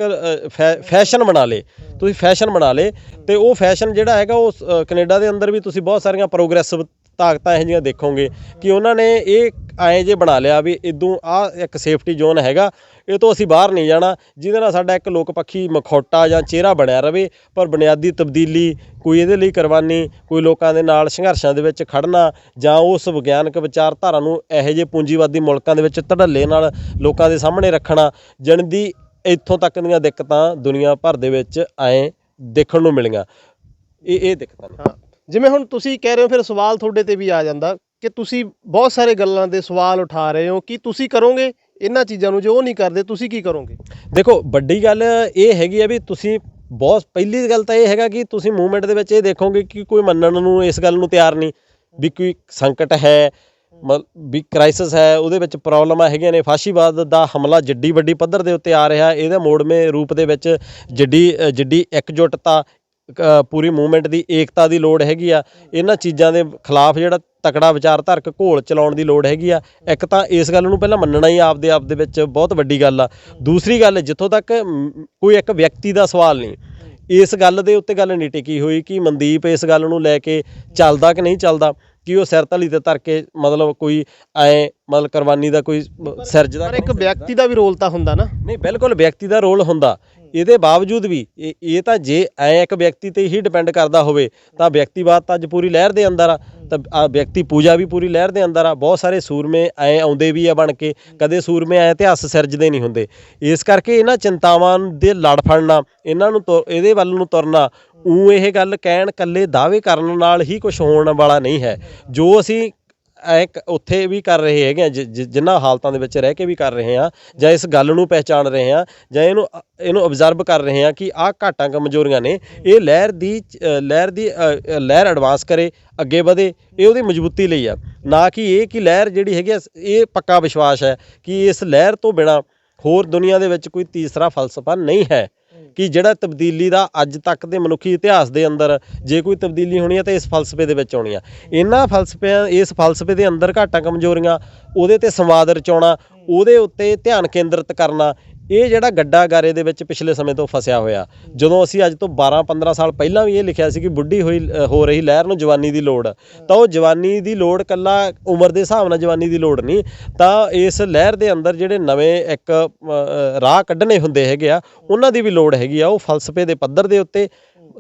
A: ਫੈ- ਫੈਸ਼ਨ ਬਣਾ ਲੇ। ਤੁਸੀਂ ਫੈਸ਼ਨ ਬਣਾ ਲੇ ਤੇ ਉਹ ਫੈਸ਼ਨ ਜਿਹੜਾ ਹੈਗਾ ਉਹ ਸ- ਕੈਨੇਡਾ ਦੇ ਅੰਦਰ ਵੀ ਤੁਸੀਂ ਬਹੁਤ ਸਾਰੀਆਂ ਪ੍ਰੋਗਰੈਸਿਵ ਤਾਕਤਾਂ ਇਹੋ ਜਿਹੀਆਂ ਦੇਖੋਗੇ ਕਿ ਉਹਨਾਂ ਨੇ ਇਹ ਐਂ ਜੇ ਬਣਾ ਲਿਆ ਵੀ ਇਦੋਂ ਆ ਇੱਕ ਸੇਫਟੀ ਜ਼ੋਨ ਹੈਗਾ, ਇਹ ਤੋਂ ਅਸੀਂ ਬਾਹਰ ਨਹੀਂ ਜਾਣਾ, ਜਿਹਦੇ ਨਾਲ ਸਾਡਾ ਇੱਕ ਲੋਕ ਪੱਖੀ ਮਖੌਟਾ ਜਾਂ ਚਿਹਰਾ ਬਣਿਆ ਰਵੇ, ਪਰ ਬੁਨਿਆਦੀ ਤਬਦੀਲੀ ਕੋਈ ਇਹਦੇ ਲਈ ਕੁਰਬਾਨੀ ਕੋਈ ਲੋਕਾਂ ਦੇ ਨਾਲ ਸੰਘਰਸ਼ਾਂ ਦੇ ਵਿੱਚ ਖੜਨਾ ਜਾਂ ਉਸ ਵਿਗਿਆਨਕ ਵਿਚਾਰਧਾਰਾ ਨੂੰ ਇਹੋ ਜਿਹੇ ਪੂੰਜੀਵਾਦੀ ਮੁਲਕਾਂ ਦੇ ਵਿੱਚ ਧੜੱਲੇ ਨਾਲ ਲੋਕਾਂ ਦੇ ਸਾਹਮਣੇ ਰੱਖਣਾ, ਜਣ ਦੀ ਇੱਥੋਂ ਤੱਕ ਦੀਆਂ ਦਿੱਕਤਾਂ ਦੁਨੀਆ ਭਰ ਦੇ ਵਿੱਚ ਐਂ ਦੇਖਣ ਨੂੰ ਮਿਲੀਆਂ। ਇਹ ਇਹ ਦਿੱਕਤਾਂ ਨੇ।
B: ਜਿਵੇਂ ਹੁਣ ਤੁਸੀਂ ਕਹਿ ਰਹੇ ਹੋ, ਫਿਰ ਸਵਾਲ ਤੁਹਾਡੇ ਤੇ ਵੀ ਆ ਜਾਂਦਾ ਕਿ ਤੁਸੀਂ ਬਹੁਤ ਸਾਰੇ ਗੱਲਾਂ ਦੇ ਸਵਾਲ ਉਠਾ ਰਹੇ ਹੋ, ਕਿ ਤੁਸੀਂ ਕਰੋਗੇ? ਇਹਨਾਂ ਚੀਜ਼ਾਂ ਨੂੰ ਜੋ ਉਹ ਨਹੀਂ ਕਰਦੇ, ਤੁਸੀਂ ਕੀ ਕਰੋਗੇ?
A: ਦੇਖੋ, ਵੱਡੀ ਗੱਲ ਇਹ ਹੈਗੀ ਆ ਵੀ ਤੁਸੀਂ ਬਹੁਤ, ਪਹਿਲੀ ਗੱਲ ਤਾਂ ਇਹ ਹੈਗਾ ਕਿ ਤੁਸੀਂ ਮੂਵਮੈਂਟ ਦੇ ਵਿੱਚ ਇਹ ਦੇਖੋਗੇ ਕਿ ਕੋਈ ਮੰਨਣ ਨੂੰ ਇਸ ਗੱਲ ਨੂੰ ਤਿਆਰ ਨਹੀਂ ਵੀ ਕੋਈ ਸੰਕਟ ਹੈ ਮ- ਵੀ ਕ੍ਰਾਈਸਿਸ ਹੈ, ਉਹਦੇ ਵਿੱਚ ਪ੍ਰੋਬਲਮਾਂ ਹੈਗੀਆਂ ਨੇ। ਫਾਸ਼ੀਵਾਦ ਦਾ ਹਮਲਾ ਜਿੱਡੀ ਵੱਡੀ ਪੱਧਰ ਦੇ ਉੱਤੇ ਆ ਰਿਹਾ, ਇਹਦੇ ਮੋੜਵੇਂ ਰੂਪ ਦੇ ਵਿੱਚ ਜਿੱਡੀ ਜਿੱਡੀ ਇਕਜੁੱਟਤਾ ਪੂਰੀ ਮੂਵਮੈਂਟ ਦੀ ਏਕਤਾ ਦੀ ਲੋੜ ਹੈਗੀ ਆ। ਇਹਨਾਂ ਚੀਜ਼ਾਂ ਦੇ ਖਿਲਾਫ ਜਿਹੜਾ ਤਕੜਾ ਵਿਚਾਰਧਾਰਕ ਘੋਲ ਚਲਾਉਣ ਦੀ ਲੋੜ ਹੈਗੀ ਆ। ਇੱਕ ਤਾਂ ਇਸ ਗੱਲ ਨੂੰ ਪਹਿਲਾਂ ਮੰਨਣਾ ਹੀ ਆਪਦੇ ਆਪ ਦੇ ਵਿੱਚ ਬਹੁਤ ਵੱਡੀ ਗੱਲ ਆ। ਦੂਸਰੀ ਗੱਲ ਜਿੱਥੋਂ ਤੱਕ ਕੋਈ ਇੱਕ ਵਿਅਕਤੀ ਦਾ ਸਵਾਲ ਨਹੀਂ ਇਸ ਗੱਲ ਦੇ ਉੱਤੇ ਗੱਲ ਨਹੀਂ ਟਿਕੀ ਹੋਈ ਕਿ ਮਨਦੀਪ ਇਸ ਗੱਲ ਨੂੰ ਲੈ ਕੇ ਚੱਲਦਾ ਕਿ ਨਹੀਂ ਚੱਲਦਾ ਕਿ ਉਹ ਸਿਰ ਤਲੀ ਤੇ ਧਰ ਕੇ ਮਤਲਬ ਕੋਈ ਐ ਮਤਲਬ ਕੁਰਬਾਨੀ ਦਾ ਕੋਈ ਸਿਰਜਦਾ
B: ਪਰ ਇੱਕ ਵਿਅਕਤੀ ਦਾ ਵੀ ਰੋਲ ਤਾਂ ਹੁੰਦਾ ਨਾ।
A: ਨਹੀਂ ਬਿਲਕੁਲ ਵਿਅਕਤੀ ਦਾ ਰੋਲ ਹੁੰਦਾ। ਇਹਦੇ ਬਾਵਜੂਦ ਵੀ ਇਹ ਇਹ ਤਾਂ ਜੇ ਐ ਇੱਕ ਵਿਅਕਤੀ ਤੇ ਹੀ ਡਿਪੈਂਡ ਕਰਦਾ ਹੋਵੇ, ਤਾਂ ਵਿਅਕਤੀਵਾਦ ਤਾਂ ਅੱਜ ਪੂਰੀ ਲਹਿਰ ਦੇ ਅੰਦਰ ਆ। ਤਾਂ ਆ ਵਿਅਕਤੀ ਪੂਜਾ ਵੀ ਪੂਰੀ ਲਹਿਰ ਦੇ ਅੰਦਰ ਆ। ਬਹੁਤ ਸਾਰੇ ਸੂਰਮੇ ਐ ਆਉਂਦੇ ਵੀ ਆ ਬਣ ਕੇ, ਕਦੇ ਸੂਰਮੇ ਐ ਇਤਿਹਾਸ ਸਿਰਜਦੇ ਨਹੀਂ ਹੁੰਦੇ। ਇਸ ਕਰਕੇ ਇਹਨਾਂ ਚਿੰਤਾਵਾਂ ਦੇ ਲੜ ਫੜਨਾ, ਇਹਨਾਂ ਨੂੰ ਤੁਰ- ਇਹਦੇ ਵੱਲ ਨੂੰ ਤੁਰਨਾ ਉਹ ਇਹ ਗੱਲ ਕਹਿਣ ਕੱਲੇ ਦਾਅਵੇ ਕਰਨ ਨਾਲ ਹੀ ਕੁਝ ਹੋਣ ਵਾਲਾ ਨਹੀਂ ਹੈ। ਜੋ ਅਸੀਂ ਇੱਕ ਉੱਥੇ ਵੀ ਕਰ ਰਹੇ ਹੈਗੇ ਆ ਜਿ- ਜਿ- ਜਿਨ੍ਹਾਂ ਹਾਲਤਾਂ ਦੇ ਵਿੱਚ ਰਹਿ ਕੇ ਵੀ ਕਰ ਰਹੇ ਆ ਜਾਂ ਇਸ ਗੱਲ ਨੂੰ ਪਹਿਚਾਣ ਰਹੇ ਆ ਜਾਂ ਇਹਨੂੰ ਇਹਨੂੰ ਆਬਜ਼ਰਵ ਕਰ ਰਹੇ ਆ ਕਿ ਆਹ ਘਾਟਾਂ ਕਮਜ਼ੋਰੀਆਂ ਨੇ ਇਹ ਲਹਿਰ ਦੀ ਅ, ਲਹਿਰ ਦੀ ਅ, ਅ, ਲਹਿਰ ਐਡਵਾਂਸ ਕਰੇ ਅੱਗੇ ਵਧੇ ਇਹ ਉਹਦੀ ਮਜ਼ਬੂਤੀ ਲਈ ਆ। ਨਾ ਕਿ ਇਹ ਕਿ ਲਹਿਰ ਜਿਹੜੀ ਹੈਗੀ ਆ, ਇਹ ਪੱਕਾ ਵਿਸ਼ਵਾਸ ਹੈ ਕਿ ਇਸ ਲਹਿਰ ਤੋਂ ਬਿਨਾ ਹੋਰ ਦੁਨੀਆ ਦੇ ਵਿੱਚ ਕੋਈ ਤੀਸਰਾ ਫਲਸਫਾ ਨਹੀਂ ਹੈ। ਕਿ ਜਿਹੜਾ ਤਬਦੀਲੀ ਦਾ ਅੱਜ ਤੱਕ ਦੇ ਮਨੁੱਖੀ ਇਤਿਹਾਸ ਦੇ ਅੰਦਰ ਜੇ ਕੋਈ ਤਬਦੀਲੀ ਹੋਣੀ ਹੈ ਤਾਂ ਇਸ ਫਲਸਫੇ ਦੇ ਵਿੱਚ ਆਉਣੀ ਆ। ਇਹਨਾਂ ਫਲਸਫਿਆਂ, ਇਸ ਫਲਸਫੇ ਦੇ ਅੰਦਰ ਘਾਟਾਂ ਕਮਜ਼ੋਰੀਆਂ, ਉਹਦੇ ਤੇ ਸੰਵਾਦ ਰਚਾਉਣਾ, ਉਹਦੇ ਉੱਤੇ ਧਿਆਨ ਕੇਂਦਰਿਤ ਕਰਨਾ ਇਹ ਜਿਹੜਾ ਗੱਡਾ ਗਾਰੇ ਦੇ ਵਿੱਚ ਪਿਛਲੇ ਸਮੇਂ ਤੋਂ ਫਸਿਆ ਹੋਇਆ। ਜਦੋਂ ਅਸੀਂ ਅੱਜ ਤੋਂ 12 15 ਸਾਲ ਪਹਿਲਾਂ ਵੀ ਇਹ ਲਿਖਿਆ ਸੀ ਕਿ ਬੁੱਢੀ ਹੋਈ ਹੋ ਰਹੀ ਲਹਿਰ ਨੂੰ ਜਵਾਨੀ ਦੀ ਲੋੜ। ਤਾਂ ਉਹ ਜਵਾਨੀ ਦੀ ਲੋੜ ਕੱਲਾ ਉਮਰ ਦੇ ਹਿਸਾਬ ਨਾਲ ਜਵਾਨੀ ਦੀ ਲੋੜ ਨਹੀਂ। ਤਾਂ ਇਸ ਲਹਿਰ ਦੇ ਅੰਦਰ ਜਿਹੜੇ ਨਵੇਂ ਇੱਕ ਰਾਹ ਕੱਢਣੇ ਹੁੰਦੇ ਹੈਗੇ ਆ, ਉਹਨਾਂ ਦੀ ਵੀ ਲੋੜ ਹੈਗੀ ਆ। ਉਹ ਫਲਸਫੇ ਦੇ ਪੱਧਰ ਦੇ ਉੱਤੇ,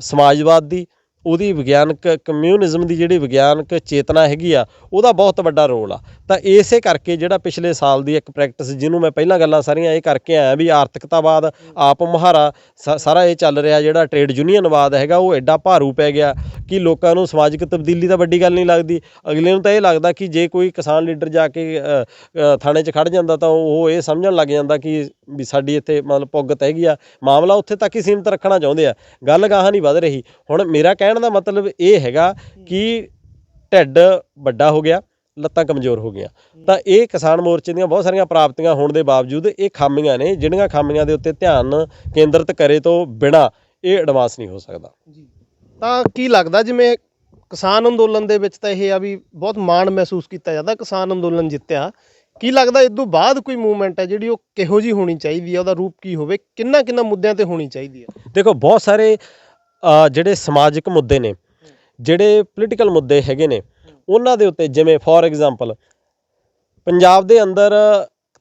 A: ਸਮਾਜਵਾਦ ਦੀ ਉਹਦੀ ਵਿਗਿਆਨਕ, ਕਮਿਊਨਿਜ਼ਮ ਦੀ ਜਿਹੜੀ ਵਿਗਿਆਨਕ ਚੇਤਨਾ ਹੈਗੀ ਆ, ਉਹਦਾ ਬਹੁਤ ਵੱਡਾ ਰੋਲ ਆ। ਤਾਂ ਇਸੇ ਕਰਕੇ ਜਿਹੜਾ ਪਿਛਲੇ ਸਾਲ ਦੀ ਇੱਕ ਪ੍ਰੈਕਟਿਸ ਜਿਹਨੂੰ ਮੈਂ ਪਹਿਲਾਂ ਗੱਲਾਂ ਸਾਰੀਆਂ ਇਹ ਕਰਕੇ ਆਇਆ ਵੀ ਆਰਥਿਕਤਾਵਾਦ, ਆਪ ਮੁਹਾਰਾ, ਸਾ- ਸਾਰਾ ਇਹ ਚੱਲ ਰਿਹਾ ਜਿਹੜਾ ਟ੍ਰੇਡ ਯੂਨੀਅਨਵਾਦ ਹੈਗਾ, ਉਹ ਐਡਾ ਭਾਰੂ ਪੈ ਗਿਆ ਕਿ ਲੋਕਾਂ ਨੂੰ ਸਮਾਜਿਕ ਤਬਦੀਲੀ ਤਾਂ ਵੱਡੀ ਗੱਲ ਨਹੀਂ ਲੱਗਦੀ। ਅਗਲੇ ਨੂੰ ਤਾਂ ਇਹ ਲੱਗਦਾ ਕਿ ਜੇ ਕੋਈ ਕਿਸਾਨ ਲੀਡਰ ਜਾ ਕੇ ਥਾਣੇ 'ਚ ਖੜ ਜਾਂਦਾ ਤਾਂ ਉਹ ਇਹ ਸਮਝਣ ਲੱਗ ਜਾਂਦਾ ਕਿ ਵੀ ਸਾਡੀ ਇੱਥੇ ਮਤਲਬ ਪੁੱਗਤ ਹੈਗੀ ਆ, ਮਾਮਲਾ ਉੱਥੇ ਤੱਕ ਹੀ ਸੀਮਿਤ ਰੱਖਣਾ ਚਾਹੁੰਦੇ ਆ। ਗੱਲ ਗਾਹਾਂ ਨਹੀਂ ਵੱਧ ਰਹੀ। ਹੁਣ ਮੇਰਾ ਕਹਿਣ ਦਾ ਮਤਲਬ ਇਹ ਹੈਗਾ ਕਿ ਢਿੱਡ ਵੱਡਾ ਹੋ ਗਿਆ, ਲੱਤਾਂ ਕਮਜ਼ੋਰ ਹੋ ਗਈਆਂ। ਤਾਂ ਇਹ ਕਿਸਾਨ ਮੋਰਚੇ ਦੀਆਂ ਬਹੁਤ ਸਾਰੀਆਂ ਪ੍ਰਾਪਤੀਆਂ ਹੋਣ ਦੇ ਬਾਵਜੂਦ ਇਹ ਖਾਮੀਆਂ ਨੇ ਜਿਹੜੀਆਂ ਖਾਮੀਆਂ ਦੇ ਉੱਤੇ ਧਿਆਨ ਕੇਂਦਰਿਤ ਕਰੇ ਤੋਂ ਬਿਨਾ ਇਹ ਐਡਵਾਂਸ ਨਹੀਂ ਹੋ ਸਕਦਾ।
B: ਤਾਂ ਕੀ ਲੱਗਦਾ ਜਿਵੇਂ ਕਿਸਾਨ ਅੰਦੋਲਨ ਦੇ ਵਿੱਚ ਤਾਂ ਇਹ ਆ ਵੀ ਬਹੁਤ ਮਾਣ ਮਹਿਸੂਸ ਕੀਤਾ ਜਾਂਦਾ, ਕਿਸਾਨ ਅੰਦੋਲਨ ਜਿੱਤਿਆ। ਕੀ ਲੱਗਦਾ ਇਸ ਤੋਂ ਬਾਅਦ ਕੋਈ ਮੂਵਮੈਂਟ ਹੈ ਜਿਹੜੀ ਉਹ ਕਿਹੋ ਜੀ ਹੋਣੀ ਚਾਹੀਦੀ ਹੈ? ਉਹਦਾ ਰੂਪ ਕੀ ਹੋਵੇ? ਕਿੰਨਾ ਕਿੰਨਾ ਮੁੱਦਿਆਂ ਤੇ ਹੋਣੀ ਚਾਹੀਦੀ ਹੈ?
A: ਦੇਖੋ ਬਹੁਤ ਸਾਰੇ ਅ, ਜਿਹੜੇ ਸਮਾਜਿਕ ਮੁੱਦੇ ਨੇ ਜਿਹੜੇ ਪੋਲੀਟੀਕਲ ਮੁੱਦੇ ਹੈਗੇ ਨੇ ਉਹਨਾਂ ਦੇ ਉੱਤੇ ਜਿਵੇਂ ਫੋਰ ਐਗਜ਼ਾਮਪਲ ਪੰਜਾਬ ਦੇ ਅੰਦਰ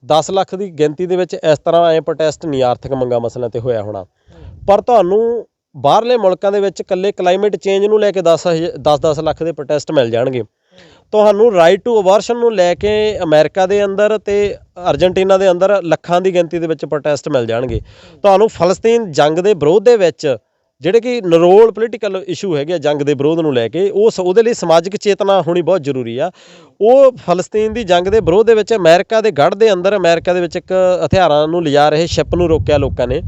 A: 10 ਲੱਖ ਦੀ ਗਿਣਤੀ ਦੇ ਵਿੱਚ ਇਸ ਤਰ੍ਹਾਂ ਐ ਪ੍ਰੋਟੈਸਟ ਨਹੀਂ ਆਰਥਿਕ ਮੰਗਾਂ ਮਸਲਿਆਂ ਤੇ ਹੋਇਆ ਹੋਣਾ। ਪਰ ਤੁਹਾਨੂੰ ਬਾਹਰਲੇ ਮੁਲਕਾਂ ਦੇ ਵਿੱਚ ਇਕੱਲੇ ਕਲਾਈਮੇਟ ਚੇਂਜ ਨੂੰ ਲੈ ਕੇ 10 10-10 ਲੱਖ ਦੇ ਪ੍ਰੋਟੈਸਟ ਮਿਲ ਜਾਣਗੇ। ਤੁਹਾਨੂੰ ਰਾਈਟ ਟੂ ਅਬੋਰਸ਼ਨ ਨੂੰ ਲੈ ਕੇ ਅਮਰੀਕਾ ਦੇ ਅੰਦਰ ਤੇ ਅਰਜਨਟੀਨਾ ਦੇ ਅੰਦਰ ਲੱਖਾਂ ਦੀ ਗਿਣਤੀ ਦੇ ਵਿੱਚ ਪ੍ਰੋਟੈਸਟ ਮਿਲ ਜਾਣਗੇ। ਤੁਹਾਨੂੰ ਫਲਸਤੀਨ ਜੰਗ ਦੇ ਵਿਰੋਧ ਦੇ ਵਿੱਚ ਜਿਹੜੇ ਕਿ ਨਰੋਲ ਪੋਲੀਟੀਕਲ ਇਸ਼ੂ ਹੈਗੇ ਆ ਜੰਗ ਦੇ ਵਿਰੋਧ ਨੂੰ ਲੈ ਕੇ ਉਸ ਉਹਦੇ ਲਈ ਸਮਾਜਿਕ ਚੇਤਨਾ ਹੋਣੀ ਬਹੁਤ ਜ਼ਰੂਰੀ ਆ। ਉਹ ਫਲਸਤੀਨ ਦੀ ਜੰਗ ਦੇ ਵਿਰੋਧ ਦੇ ਵਿੱਚ ਅਮਰੀਕਾ ਦੇ ਗੜ੍ਹ ਦੇ ਅੰਦਰ ਅਮਰੀਕਾ ਦੇ ਵਿੱਚ ਇੱਕ ਹਥਿਆਰਾਂ ਨੂੰ ਲਿਜਾ ਰਹੇ ਸ਼ਿਪ ਨੂੰ ਰੋਕਿਆ ਲੋਕਾਂ ਨੇ।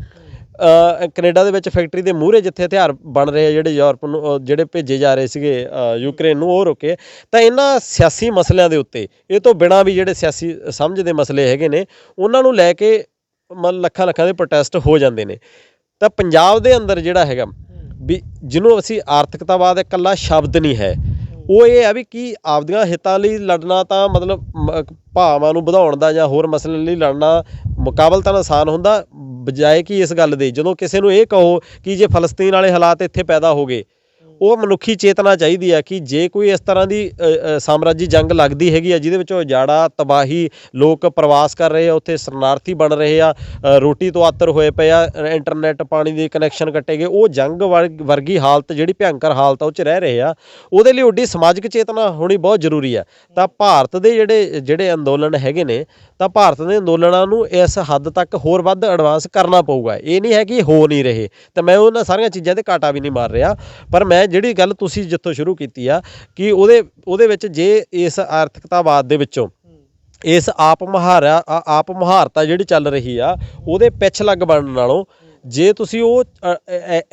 A: ਕੈਨੇਡਾ ਦੇ ਵਿੱਚ ਫੈਕਟਰੀ ਦੇ ਮੂਹਰੇ ਜਿੱਥੇ ਹਥਿਆਰ ਬਣ ਰਹੇ ਆ ਜਿਹੜੇ ਯੂਰਪ ਨੂੰ ਜਿਹੜੇ ਭੇਜੇ ਜਾ ਰਹੇ ਸੀਗੇ ਯੂਕਰੇਨ ਨੂੰ, ਉਹ ਰੋਕੇ। ਤਾਂ ਇਹਨਾਂ ਸਿਆਸੀ ਮਸਲਿਆਂ ਦੇ ਉੱਤੇ, ਇਹ ਤੋਂ ਬਿਨਾਂ ਵੀ ਜਿਹੜੇ ਸਿਆਸੀ ਸਮਝ ਦੇ ਮਸਲੇ ਹੈਗੇ ਨੇ, ਉਹਨਾਂ ਨੂੰ ਲੈ ਕੇ ਮਤਲਬ ਲੱਖਾਂ ਲੱਖਾਂ ਦੇ ਪ੍ਰੋਟੈਸਟ ਹੋ ਜਾਂਦੇ ਨੇ। ਤਾਂ ਪੰਜਾਬ ਦੇ ਅੰਦਰ ਜਿਹੜਾ ਹੈਗਾ, ਵੀ ਜਿਹਨੂੰ ਅਸੀਂ ਆਰਥਿਕਤਾਵਾਦ ਇਕੱਲਾ ਸ਼ਬਦ ਨਹੀਂ ਹੈ, ਉਹ ਇਹ ਹੈ ਵੀ ਕੀ ਆਪਦੀਆਂ ਹਿੱਤਾਂ ਲਈ ਲੜਨਾ ਤਾਂ ਮਤਲਬ ਮ- ਭਾਵਾਂ ਨੂੰ ਵਧਾਉਣ ਦਾ ਜਾਂ ਹੋਰ ਮਸਲਿਆਂ ਲਈ ਲੜਨਾ ਮੁਕਾਬਲਤਨ ਆਸਾਨ ਹੁੰਦਾ, ਬਜਾਏ ਕਿ ਇਸ ਗੱਲ ਦੇ, ਜਦੋਂ ਕਿਸੇ ਨੂੰ ਇਹ ਕਹੋ ਕਿ ਜੇ ਫਲਸਤੀਨ ਵਾਲੇ ਹਾਲਾਤ ਇੱਥੇ ਪੈਦਾ ਹੋ ਗਏ, ਉਹ ਮਨੁੱਖੀ ਚੇਤਨਾ ਚਾਹੀਦੀ ਆ ਕਿ ਜੇ ਕੋਈ ਇਸ ਤਰ੍ਹਾਂ ਦੀ ਸਾਮਰਾਜੀ ਜੰਗ ਲੱਗਦੀ ਹੈਗੀ ਆ, ਜਿਹਦੇ ਵਿੱਚ ਉਜਾੜਾ ਤਬਾਹੀ ਲੋਕ ਪ੍ਰਵਾਸ ਕਰ ਰਹੇ ਆ, ਉੱਥੇ ਸ਼ਰਨਾਰਥੀ ਬਣ ਰਹੇ ਆ ਰੋਟੀ ਤੋਂ ਆਤਰ ਹੋਏ ਪਏ ਆ, ਇੰਟਰਨੈਟ, ਪਾਣੀ ਦੇ ਕਨੈਕਸ਼ਨ ਕੱਟੇ ਗਏ, ਉਹ ਜੰਗ ਵਰ- ਵਰਗੀ ਹਾਲਤ, ਜਿਹੜੀ ਭਿਅੰਕਰ ਹਾਲਤ ਆ, ਉਹ ਚ ਰਹਿ ਰਹੇ ਆ, ਉਹਦੇ ਲਈ ਉੱਡੀ ਸਮਾਜਿਕ ਚੇਤਨਾ ਹੋਣੀ ਬਹੁਤ ਜ਼ਰੂਰੀ ਆ। ਤਾਂ ਭਾਰਤ ਦੇ ਜਿਹੜੇ ਜਿਹੜੇ ਅੰਦੋਲਨ ਹੈਗੇ ਨੇ ਤਾਂ ਭਾਰਤ ਦੇ ਅੰਦੋਲਨਾਂ ਨੂੰ ਇਸ ਹੱਦ ਤੱਕ ਹੋਰ ਵੱਧ ਐਡਵਾਂਸ ਕਰਨਾ ਪਊਗਾ। ਇਹ ਨਹੀਂ ਹੈ ਕਿ ਹੋ ਨਹੀਂ ਰਹੇ ਤਾਂ ਮੈਂ ਉਹਨਾਂ ਸਾਰੀਆਂ ਚੀਜ਼ਾਂ ਤੇ ਕਾਟਾ ਵੀ ਨਹੀਂ ਮਾਰ ਰਿਹਾ, ਪਰ ਮੈਂ ਜਿਹੜੀ ਗੱਲ ਤੁਸੀਂ ਜਿੱਥੋਂ ਸ਼ੁਰੂ ਕੀਤੀ ਆ ਕਿ ਉਹਦੇ ਉਹਦੇ ਵਿੱਚ ਜੇ ਇਸ ਆਰਥਿਕਤਾਵਾਦ ਦੇ ਵਿੱਚੋਂ ਇਸ ਆਪ ਮੁਹਾਰਾ ਆਪ ਮੁਹਾਰਤਾ ਜਿਹੜੀ ਚੱਲ ਰਹੀ ਆ, ਉਹਦੇ ਪਿੱਛ ਲੱਗ ਬਣਨ ਨਾਲੋਂ ਜੇ ਤੁਸੀਂ ਉਹ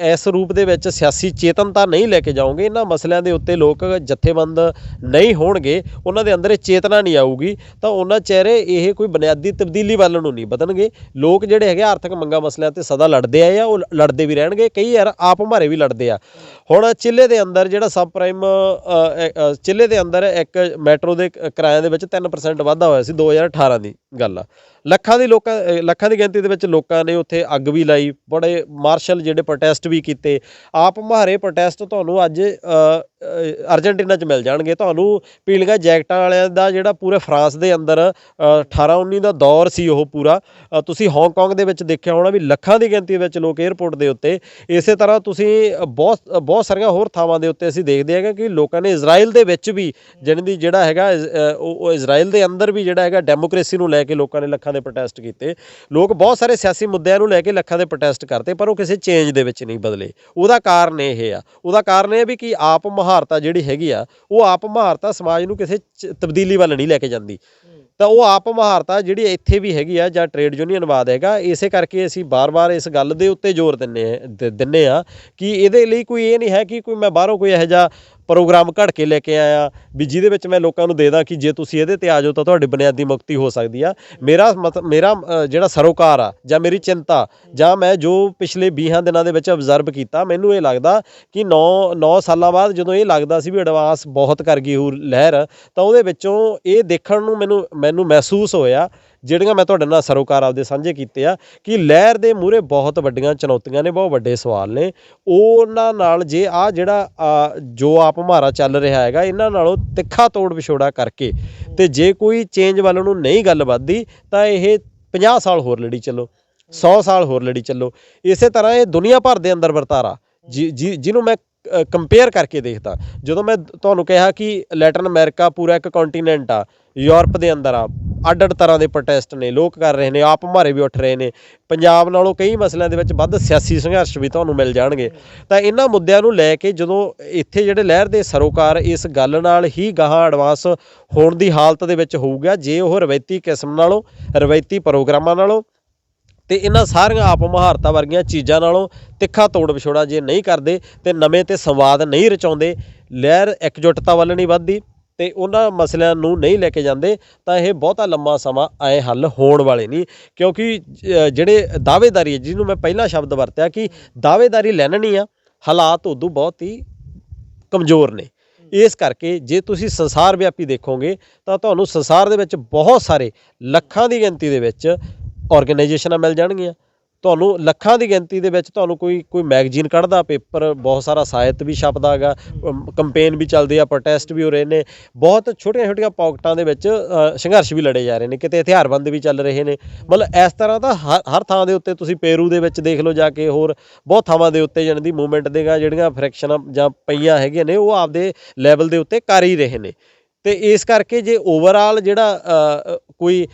A: ਇਸ ਰੂਪ ਦੇ ਵਿੱਚ ਸਿਆਸੀ ਚੇਤਨਤਾ ਨਹੀਂ ਲੈ ਕੇ ਜਾਓਗੇ, ਇਹਨਾਂ ਮਸਲਿਆਂ ਦੇ ਉੱਤੇ ਲੋਕ ਜਥੇਬੰਦ ਨਹੀਂ ਹੋਣਗੇ, ਉਹਨਾਂ ਦੇ ਅੰਦਰ ਇਹ ਚੇਤਨਾ ਨਹੀਂ ਆਊਗੀ, ਤਾਂ ਉਹਨਾਂ ਚਿਹਰੇ ਇਹ ਕੋਈ ਬੁਨਿਆਦੀ ਤਬਦੀਲੀ ਵੱਲ ਨੂੰ ਨਹੀਂ ਵਧਣਗੇ। ਲੋਕ ਜਿਹੜੇ ਹੈਗੇ ਆਰਥਿਕ ਮੰਗਾਂ ਮਸਲਿਆਂ ਤੇ ਸਦਾ ਲੜਦੇ ਆਏ ਆ, ਉਹ ਲੜਦੇ ਵੀ ਰਹਿਣਗੇ, ਕਈ ਯਾਰ ਆਪ ਮਾਰੇ ਵੀ ਲੜਦੇ ਆ। ਹੁਣ ਚਿੱਲੇ ਦੇ ਅੰਦਰ ਜਿਹੜਾ ਸਬ ਪ੍ਰਾਈਮ ਚਿੱਲੇ ਦੇ ਅੰਦਰ ਇੱਕ ਮੈਟਰੋ ਦੇ ਕ- ਦੇ ਵਿੱਚ 3% ਵਾਧਾ ਹੋਇਆ ਸੀ 2018 ਦੀ। ਗੱਲ ਆ। ਲੱਖਾਂ ਦੀ ਲੋਕਾਂ ਲੱਖਾਂ ਦੀ ਗਿਣਤੀ ਦੇ ਵਿੱਚ ਲੋਕਾਂ ਨੇ ਉੱਥੇ ਅੱਗ ਵੀ ਲਾਈ, ਬੜੇ ਮਾਰਸ਼ਲ ਜਿਹੜੇ ਪ੍ਰੋਟੈਸਟ ਵੀ ਕੀਤੇ। ਆਪ ਮੁਹਾਰੇ ਪ੍ਰੋਟੈਸਟ ਤੁਹਾਨੂੰ ਅੱਜ ਅਰਜੈਂਟੀਨਾ 'ਚ ਮਿਲ ਜਾਣਗੇ। ਤੁਹਾਨੂੰ ਪੀਲੀਆਂ ਜੈਕਟਾਂ ਵਾਲਿਆਂ ਦਾ ਜਿਹੜਾ ਪੂਰੇ ਫਰਾਂਸ ਦੇ ਅੰਦਰ ਅ, 18 19 ਦਾ ਦੌਰ ਸੀ ਉਹ ਪੂਰਾ। ਤੁਸੀਂ ਹਾਂਗਕਾਂਗ ਦੇ ਵਿੱਚ ਦੇਖਿਆ ਹੋਣਾ ਵੀ ਲੱਖਾਂ ਦੀ ਗਿਣਤੀ ਵਿੱਚ ਲੋਕ 에ਅਰਪੋਰਟ ਦੇ ਉੱਤੇ। ਇਸੇ ਤਰ੍ਹਾਂ ਤੁਸੀਂ ਬਹੁਤ ਬਹੁਤ ਸਾਰੀਆਂ ਹੋਰ ਥਾਵਾਂ ਦੇ ਉੱਤੇ ਅਸੀਂ ਦੇਖਦੇ ਹੈਗੇ ਕਿ ਲੋਕਾਂ ਨੇ ਇਜ਼ਰਾਈਲ ਦੇ ਵਿੱਚ ਵੀ ਜਿਹਨਾਂ ਦੀ ਜਿਹੜਾ ਹੈਗਾ ਇਜ਼- ਉਹ ਇਜ਼ਰਾਈਲ ਦੇ ਅੰਦਰ ਵੀ ਜਿਹੜਾ ਹੈਗਾ ਡੈਮੋਕ੍ਰੇਸੀ ਨੂੰ ਲੈ ਕੇ ਲੋਕਾਂ ਨੇ ਲੱਖਾਂ ਦੇ ਪ੍ਰੋਟੈਸਟ ਕੀਤੇ। ਲੋਕ ਬਹੁਤ ਸਾਰੇ ਸਿਆਸੀ ਮੁੱਦਿਆਂ ਨੂੰ ਲੈ ਕੇ ਲੱਖਾਂ ਦੇ ਪ੍ਰੋਟੈਸਟ ਕਰਤੇ ਪਰ ਉਹ ਕਿਸੇ ਚੇਂਜ ਦੇ ਵਿੱਚ ਨਹੀਂ ਬਦਲੇ। ਉਹਦਾ ਕਾਰਨ ਇਹ ਆ। ਉਹਦਾ ਕਾਰਨ ਇਹ ਵੀ ਕਿ ਆਪ ਮੁਹਾਰਤਾ ਜਿਹੜੀ ਹੈਗੀ ਆ, ਉਹ ਆਪ ਮਹਾਰਤਾ ਸਮਾਜ ਨੂੰ ਕਿਸੇ ਚ- ਤਬਦੀਲੀ ਵੱਲ ਨਹੀਂ ਲੈ ਕੇ ਜਾਂਦੀ। ਤਾਂ ਉਹ ਆਪ ਮਹਾਰਤਾ ਜਿਹੜੀ ਇੱਥੇ ਵੀ ਹੈਗੀ ਆ ਜਾਂ ਟ੍ਰੇਡ ਯੂਨੀਅਨਵਾਦ ਹੈਗਾ, ਇਸੇ ਕਰਕੇ ਅਸੀਂ ਬਾਰ-ਬਾਰ ਇਸ ਗੱਲ ਦੇ ਉੱਤੇ ਜ਼ੋਰ ਦਿੰਨੇ ਆ- ਦ- ਦਿੰਨੇ ਆ ਕਿ ਇਹਦੇ ਲਈ ਕੋਈ ਇਹ ਨਹੀਂ ਹੈ ਕਿ ਕੋਈ ਮੈਂ ਬਾਹਰੋਂ ਕੋਈ ਇਹੋ ਜਿਹਾ ਪ੍ਰੋਗਰਾਮ ਘੜ ਕੇ ਲੈ ਕੇ ਆਇਆ, ਵੀ ਜਿਹਦੇ ਵਿੱਚ ਮੈਂ ਲੋਕਾਂ ਨੂੰ ਦੇਦਾਂ ਕਿ ਜੇ ਤੁਸੀਂ ਇਹਦੇ ਤੇ ਆ ਜਾਓ ਤਾਂ ਤੁਹਾਡੀ ਬੁਨਿਆਦੀ ਮੁਕਤੀ ਹੋ ਸਕਦੀ ਆ। ਮੇਰਾ ਮਤ, ਮੇਰਾ ਜਿਹੜਾ ਸਰੋਕਾਰ ਆ, ਜਾਂ ਮੇਰੀ ਚਿੰਤਾ, ਜਾਂ ਮੈਂ ਜੋ ਪਿਛਲੇ 20 ਦਿਨਾਂ ਦੇ ਵਿੱਚ ਅਬਜ਼ਰਵ ਕੀਤਾ, ਮੈਨੂੰ ਇਹ ਲੱਗਦਾ ਕਿ 9 9 ਸਾਲਾਂ ਬਾਅਦ ਜਦੋਂ ਇਹ ਲੱਗਦਾ ਸੀ ਵੀ ਐਡਵਾਂਸ ਬਹੁਤ ਕਰ ਗਈ ਹੋ ਲਹਿਰ, ਤਾਂ ਉਹਦੇ ਵਿੱਚੋਂ ਇਹ ਦੇਖਣ ਨੂੰ ਮੈਨੂੰ ਮੈਨੂੰ ਮਹਿਸੂਸ ਹੋਇਆ ਜਿਹੜੀਆਂ ਮੈਂ ਤੁਹਾਡੇ ਨਾਲ ਸਰੋਕਾਰ ਆਪਦੇ ਸਾਂਝੇ ਕੀਤੇ ਆ, ਕਿ ਲਹਿਰ ਦੇ ਮੂਹਰੇ ਬਹੁਤ ਵੱਡੀਆਂ ਚੁਣੌਤੀਆਂ ਨੇ, ਬਹੁਤ ਵੱਡੇ ਸਵਾਲ ਨੇ। ਉਹਨਾਂ ਨਾਲ ਜੇ ਆ ਜਿਹੜਾ ਜੋ ਆਪ ਹਮਾਰਾ ਚੱਲ ਰਿਹਾ ਹੈਗਾ, ਇਹਨਾਂ ਨਾਲੋਂ ਤਿੱਖਾ ਤੋੜ ਵਿਛੋੜਾ ਕਰਕੇ ਤੇ ਜੇ ਕੋਈ ਚੇਂਜ ਵੱਲ ਨੂੰ ਨਹੀਂ ਗੱਲ ਵੱਧਦੀ, ਤਾਂ ਇਹ 50 ਸਾਲ ਹੋਰ ਲੜੀ ਚੱਲੋ 100 ਸਾਲ ਹੋਰ ਲੜੀ ਚੱਲੋ। ਇਸੇ ਤਰ੍ਹਾਂ ਇਹ ਦੁਨੀਆ ਭਰ ਦੇ ਅੰਦਰ ਵਰਤਾਰਾ, ਜਿ- ਜਿ- ਜਿਹਨੂੰ ਮੈਂ ਕੰਪੇਅਰ ਕਰਕੇ ਦੇਖਦਾ। ਜਦੋਂ ਮੈਂ ਤੁਹਾਨੂੰ ਕਿਹਾ ਕਿ ਲੈਟਨ ਅਮਰੀਕਾ ਪੂਰਾ ਇੱਕ ਕੰਟੀਨੈਂਟ ਆ ਯੂਰਪ ਦੇ ਅੰਦਰ ਆ ਅੱਡ ਅੱਡ ਤਰ੍ਹਾਂ ਦੇ ਪ੍ਰੋਟੈਸਟ ਨੇ, ਲੋਕ ਕਰ ਰਹੇ ਨੇ, ਆਪ ਮਾਰੇ ਵੀ ਉੱਠ ਰਹੇ ਨੇ, ਪੰਜਾਬ ਨਾਲੋਂ ਕਈ ਮਸਲਿਆਂ ਦੇ ਵਿੱਚ ਵੱਧ ਸਿਆਸੀ ਸੰਘਰਸ਼ ਵੀ ਤੁਹਾਨੂੰ ਮਿਲ ਜਾਣਗੇ। ਤਾਂ ਇਹਨਾਂ ਮੁੱਦਿਆਂ ਨੂੰ ਲੈ ਕੇ ਜਦੋਂ ਇੱਥੇ ਜਿਹੜੇ ਲਹਿਰ ਦੇ ਸਰੋਕਾਰ ਇਸ ਗੱਲ ਨਾਲ ਹੀ ਗਾਹਾਂ ਐਡਵਾਂਸ ਹੋਣ ਦੀ ਹਾਲਤ ਦੇ ਵਿੱਚ ਹੋਊਗਾ, ਜੇ ਉਹ ਰਵਾਇਤੀ ਕਿਸਮ ਨਾਲੋਂ, ਰਵਾਇਤੀ ਪ੍ਰੋਗਰਾਮਾਂ ਨਾਲੋਂ ਤੇ ਇਹਨਾਂ ਸਾਰੀਆਂ ਆਪ ਮਹਾਰਤਾਂ ਵਰਗੀਆਂ ਚੀਜ਼ਾਂ ਨਾਲੋਂ ਤਿੱਖਾ ਤੋੜ ਵਿਛੋੜਾ ਜੇ ਨਹੀਂ ਕਰਦੇ ਤੇ ਨਵੇਂ ਤੇ ਸੰਵਾਦ ਨਹੀਂ ਰਚਾਉਂਦੇ ਲਹਿਰ ਇਕਜੁੱਟਤਾ ਵੱਲ ਨਹੀਂ ਵੱਧਦੀ ਤੇ ਉਹਨਾਂ ਮਸਲਿਆਂ ਨੂੰ ਨਹੀਂ ਲੈ ਕੇ ਜਾਂਦੇ ਤਾਂ ਇਹ ਬਹੁਤਾ ਲੰਮਾ ਸਮਾਂ ਐ ਹੱਲ ਹੋਣ ਵਾਲੇ ਨਹੀਂ। ਕਿਉਂਕਿ ਜਿਹੜੇ ਦਾਅਵੇਦਾਰੀ ਹੈ, ਜਿਹਨੂੰ ਮੈਂ ਪਹਿਲਾ ਸ਼ਬਦ ਵਰਤਿਆ ਕਿ ਦਾਅਵੇਦਾਰੀ ਲੈਣਨੀ ਆ ਹਾਲਾਤ ਉਦੋਂ ਬਹੁਤ ਹੀ ਕਮਜ਼ੋਰ ਨੇ। ਇਸ ਕਰਕੇ ਜੇ ਤੁਸੀਂ ਸੰਸਾਰ ਵਿਆਪੀ ਦੇਖੋਗੇ ਤਾਂ ਤੁਹਾਨੂੰ ਸੰਸਾਰ ਦੇ ਵਿੱਚ ਬਹੁਤ ਸਾਰੇ ਲੱਖਾਂ ਦੀ ਗਿਣਤੀ ਦੇ ਵਿੱਚ ਆਰਗੇਨਾਈਜੇਸ਼ਨਾਂ ਮਿਲ ਜਾਣਗੀਆਂ। ਤੁਹਾਨੂੰ ਲੱਖਾਂ ਦੀ ਗਿਣਤੀ ਦੇ ਵਿੱਚ ਤੁਹਾਨੂੰ ਕੋਈ ਕੋਈ ਮੈਗਜ਼ੀਨ ਕੱਢਦਾ ਪੇਪਰ ਬਹੁਤ ਸਾਰਾ ਸਾਹਿਤ ਵੀ ਛਪਦਾ ਹੈਗਾ ਕੰਪੇਨ ਵੀ ਚੱਲਦੇ ਆ ਪ੍ਰੋਟੈਸਟ ਵੀ ਹੋ ਰਹੇ ਨੇ। ਬਹੁਤ ਛੋਟੀਆਂ ਛੋਟੀਆਂ ਪਾਕਟਾਂ ਦੇ ਵਿੱਚ ਸੰਘਰਸ਼ ਵੀ ਲੜੇ ਜਾ ਰਹੇ ਨੇ, ਕਿਤੇ ਹਥਿਆਰਬੰਦ ਵੀ ਚੱਲ ਰਹੇ ਨੇ। ਮਤਲਬ ਇਸ ਤਰ੍ਹਾਂ ਦਾ ਹਰ ਹਰ ਥਾਂ ਦੇ ਉੱਤੇ ਤੁਸੀਂ ਪੇਰੂ ਦੇ ਵਿੱਚ ਦੇਖ ਲਓ ਜਾ ਕੇ ਹੋਰ, ਬਹੁਤ ਥਾਵਾਂ ਦੇ ਉੱਤੇ ਜਾਣੀ ਦੀ ਮੂਵਮੈਂਟ ਦੇਗਾ ਜਿਹੜੀਆਂ ਫ੍ਰਿਕਸ਼ਨਾਂ ਜਾਂ ਪਈਆਂ ਹੈਗੀਆਂ ਨੇ, ਉਹ ਆਪਦੇ ਲੈਵਲ ਦੇ ਉੱਤੇ ਕਰ ਹੀ ਰਹੇ ਨੇ। ਤੇ ਇਸ ਕਰਕੇ ਜੇ ਓਵਰਆਲ ਜਿਹੜਾ ਕੋਈ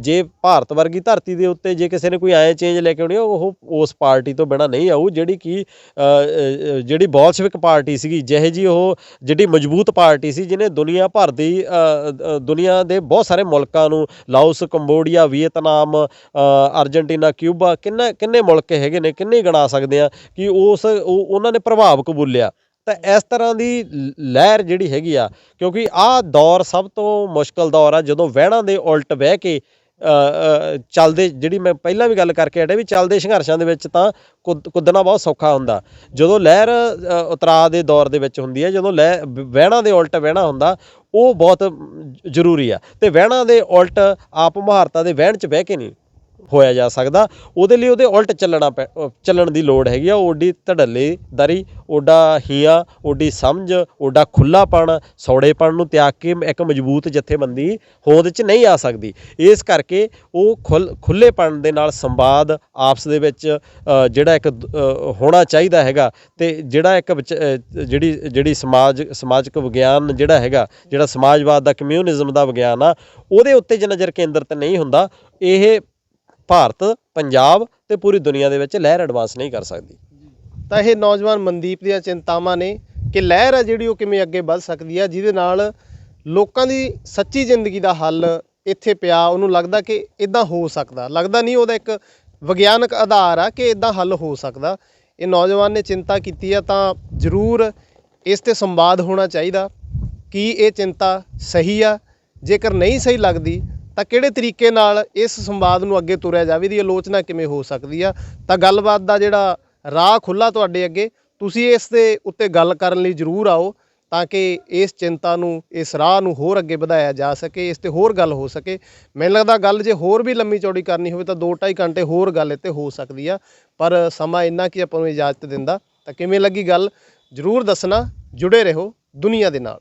A: ਜੇ ਭਾਰਤ ਵਰਗੀ ਧਰਤੀ ਦੇ ਉੱਤੇ ਜੇ ਕਿਸੇ ਨੇ ਕੋਈ ਐ ਚੇਂਜ ਲੈ ਕੇ ਆਉਣੀ ਉਹ ਉਸ ਪਾਰਟੀ ਤੋਂ ਬਿਨਾ ਨਹੀਂ ਆਊ ਜਿਹੜੀ ਕਿ ਜਿਹੜੀ ਬੋਲਸ਼ਵਿਕ ਪਾਰਟੀ ਸੀਗੀ ਜਿਹੇ ਜੀ ਉਹ ਜਿਹੜੀ ਮਜ਼ਬੂਤ ਪਾਰਟੀ ਸੀ ਜਿਹਨੇ ਦੁਨੀਆ ਭਰ ਦੀ ਦੁਨੀਆ ਦੇ ਬਹੁਤ ਸਾਰੇ ਮੁਲਕਾਂ ਨੂੰ ਲਾਓਸ ਕੰਬੋਡੀਆ ਵੀਅਤਨਾਮ ਅ, ਅਰਜਨਟੀਨਾ ਕਿਊਬਾ ਕਿੰਨੇ ਕਿੰਨੇ ਮੁਲਕ ਹੈਗੇ ਨੇ ਕਿੰਨੇ ਗਣਾ ਸਕਦੇ ਆ ਕਿ ਉਸ ਉਹ- ਉਹਨਾਂ ਨੇ ਪ੍ਰਭਾਵ ਕਬੂਲਿਆ। ਤਾਂ ਇਸ ਤਰ੍ਹਾਂ ਦੀ ਲ- ਲਹਿਰ ਜਿਹੜੀ ਹੈਗੀ ਆ ਕਿਉਂਕਿ ਆਹ ਦੌਰ ਸਭ ਤੋਂ ਮੁਸ਼ਕਲ ਦੌਰ ਆ ਜਦੋਂ ਵਹਿਣਾ ਦੇ ਉਲਟ ਬਹਿ ਕੇ ਚੱਲਦੇ ਜਿਹੜੀ ਮੈਂ ਪਹਿਲਾਂ ਵੀ ਗੱਲ ਕਰਕੇ ਹਟਿਆ ਵੀ ਚੱਲਦੇ ਸੰਘਰਸ਼ਾਂ ਦੇ ਵਿੱਚ ਤਾਂ ਕੁੱਦ- ਕੁੱਦਣਾ ਬਹੁਤ ਸੌਖਾ ਹੁੰਦਾ। ਜਦੋਂ ਲਹਿਰ ਅ, ਉਤਰਾਅ ਦੇ ਦੌਰ ਦੇ ਵਿੱਚ ਹੁੰਦੀ ਹੈ ਜਦੋਂ ਲਹਿ ਵਹਿਣਾ ਦੇ ਉਲਟ ਵਹਿਣਾ ਹੁੰਦਾ ਉਹ ਬਹੁਤ ਜ਼ਰੂਰੀ ਆ। ਤੇ ਵਹਿਣਾਂ ਦੇ ਉਲਟ ਆਪ ਮੁਹਾਰਤਾ ਦੇ ਵਹਿਣ 'ਚ ਬਹਿ ਕੇ ਨਹੀਂ। ਹੋਇਆ ਜਾ ਸਕਦਾ। ਉਹਦੇ ਲਈ ਉਹਦੇ ਉਲਟ ਚੱਲਣਾ ਪੈ- ਚੱਲਣ ਦੀ ਲੋੜ ਹੈਗੀ ਆ। ਓਡੀ ਧੜੱਲੇਦਾਰੀ ਓਡਾ ਹੀਆ ਓਡੀ ਸਮਝ ਓਡਾ ਖੁੱਲਾਪਣ, ਸੌੜੇਪਣ ਨੂੰ ਤਿਆਗ ਕੇ ਇੱਕ ਮਜ਼ਬੂਤ ਜਥੇਬੰਦੀ ਹੋਂਦ 'ਚ ਨਹੀਂ ਆ ਸਕਦੀ। ਇਸ ਕਰਕੇ ਉਹ ਖੁੱਲ ਖੁੱਲੇਪਣ ਦੇ ਨਾਲ ਸੰਵਾਦ ਆਪਸ ਦੇ ਵਿੱਚ ਜਿਹੜਾ ਇੱਕ ਹੋਣਾ ਚਾਹੀਦਾ ਹੈਗਾ ਤੇ ਜਿਹੜਾ ਇੱਕ ਵਿਚ- ਜਿਹੜੀ ਜਿਹੜੀ ਸਮਾਜ ਸਮਾਜਿਕ ਵਿਗਿਆਨ ਜਿਹੜਾ ਹੈਗਾ, ਜਿਹੜਾ ਸਮਾਜਵਾਦ ਦਾ ਕਮਿਊਨਿਜ਼ਮ ਦਾ ਵਿਗਿਆਨ ਆ, ਉਹਦੇ ਉੱਤੇ ਜੇ ਨਜ਼ਰ ਕੇਂਦਰਿਤ ਨਹੀਂ ਹੁੰਦਾ, ਇਹ ਭਾਰਤ, ਪੰਜਾਬ ਤੇ ਪੂਰੀ ਦੁਨੀਆ ਦੇ ਵਿੱਚ ਲਹਿਰ ਐਡਵਾਂਸ ਨਹੀਂ ਕਰ ਸਕਦੀ।
B: ਤਾਂ ਇਹ ਨੌਜਵਾਨ ਮਨਦੀਪ ਦੀਆਂ ਚਿੰਤਾਵਾਂ ਨੇ ਕਿ ਲਹਿਰ ਆ ਜਿਹੜੀ ਉਹ ਕਿਵੇਂ ਅੱਗੇ ਵੱਧ ਸਕਦੀ ਆ, ਜਿਹਦੇ ਨਾਲ ਲੋਕਾਂ ਦੀ ਸੱਚੀ ਜ਼ਿੰਦਗੀ ਦਾ ਹੱਲ ਇੱਥੇ ਪਿਆ। ਉਹਨੂੰ ਲੱਗਦਾ ਕਿ ਇਦਾਂ ਹੋ ਸਕਦਾ। ਲੱਗਦਾ ਨਹੀਂ ਉਹਦਾ ਇੱਕ ਵਿਗਿਆਨਕ ਆਧਾਰ ਆ ਕਿ ਇਦਾਂ ਹੱਲ ਹੋ ਸਕਦਾ। ਇਹ ਨੌਜਵਾਨ ਨੇ ਚਿੰਤਾ ਕੀਤੀ ਆ ਤਾਂ ਜ਼ਰੂਰ ਇਸ ਤੇ ਸੰਵਾਦ ਹੋਣਾ ਚਾਹੀਦਾ ਕਿ ਇਹ ਚਿੰਤਾ ਸਹੀ ਆ। ਜੇਕਰ ਨਹੀਂ ਸਹੀ ਲੱਗਦੀ ਤਾਂ ਕਿਹੜੇ ਤਰੀਕੇ ਨਾਲ ਇਸ ਸੰਵਾਦ ਨੂੰ ਅੱਗੇ ਤੁਰਿਆ ਜਾਵੇ ਦੀ ਆਲੋਚਨਾ ਕਿਵੇਂ ਹੋ ਸਕਦੀ ਆ? ਤਾਂ ਗੱਲਬਾਤ ਦਾ ਜਿਹੜਾ ਰਾਹ ਖੁੱਲਾ ਤੁਹਾਡੇ ਅੱਗੇ, ਤੁਸੀਂ ਇਸ ਦੇ ਉੱਤੇ ਗੱਲ ਕਰਨ ਲਈ ਜ਼ਰੂਰ ਆਓ ਤਾਂ ਕਿ ਇਸ ਚਿੰਤਾ ਨੂੰ, ਇਸ ਰਾਹ ਨੂੰ ਹੋਰ ਅੱਗੇ ਵਧਾਇਆ ਜਾ ਸਕੇ, ਇਸ ਤੇ ਹੋਰ ਗੱਲ ਹੋ ਸਕੇ। ਮੈਨੂੰ ਲੱਗਦਾ ਗੱਲ ਜੇ ਹੋਰ ਵੀ ਲੰਮੀ ਚੌੜੀ ਕਰਨੀ ਹੋਵੇ ਤਾਂ 2.5 ਘੰਟੇ ਹੋਰ ਗੱਲ ਇੱਥੇ ਹੋ ਸਕਦੀ ਆ। ਪਰ ਸਮਾਂ ਇੰਨਾ ਕਿ ਆਪਾਂ ਨੂੰ ਇਜਾਜ਼ਤ ਦਿੰਦਾ। ਤਾਂ ਕਿਵੇਂ ਲੱਗੀ ਗੱਲ? ਜ਼ਰੂਰ ਦੱਸਣਾ। ਜੁੜੇ ਰਹੋ ਦੁਨੀਆ ਦੇ ਨਾਲ।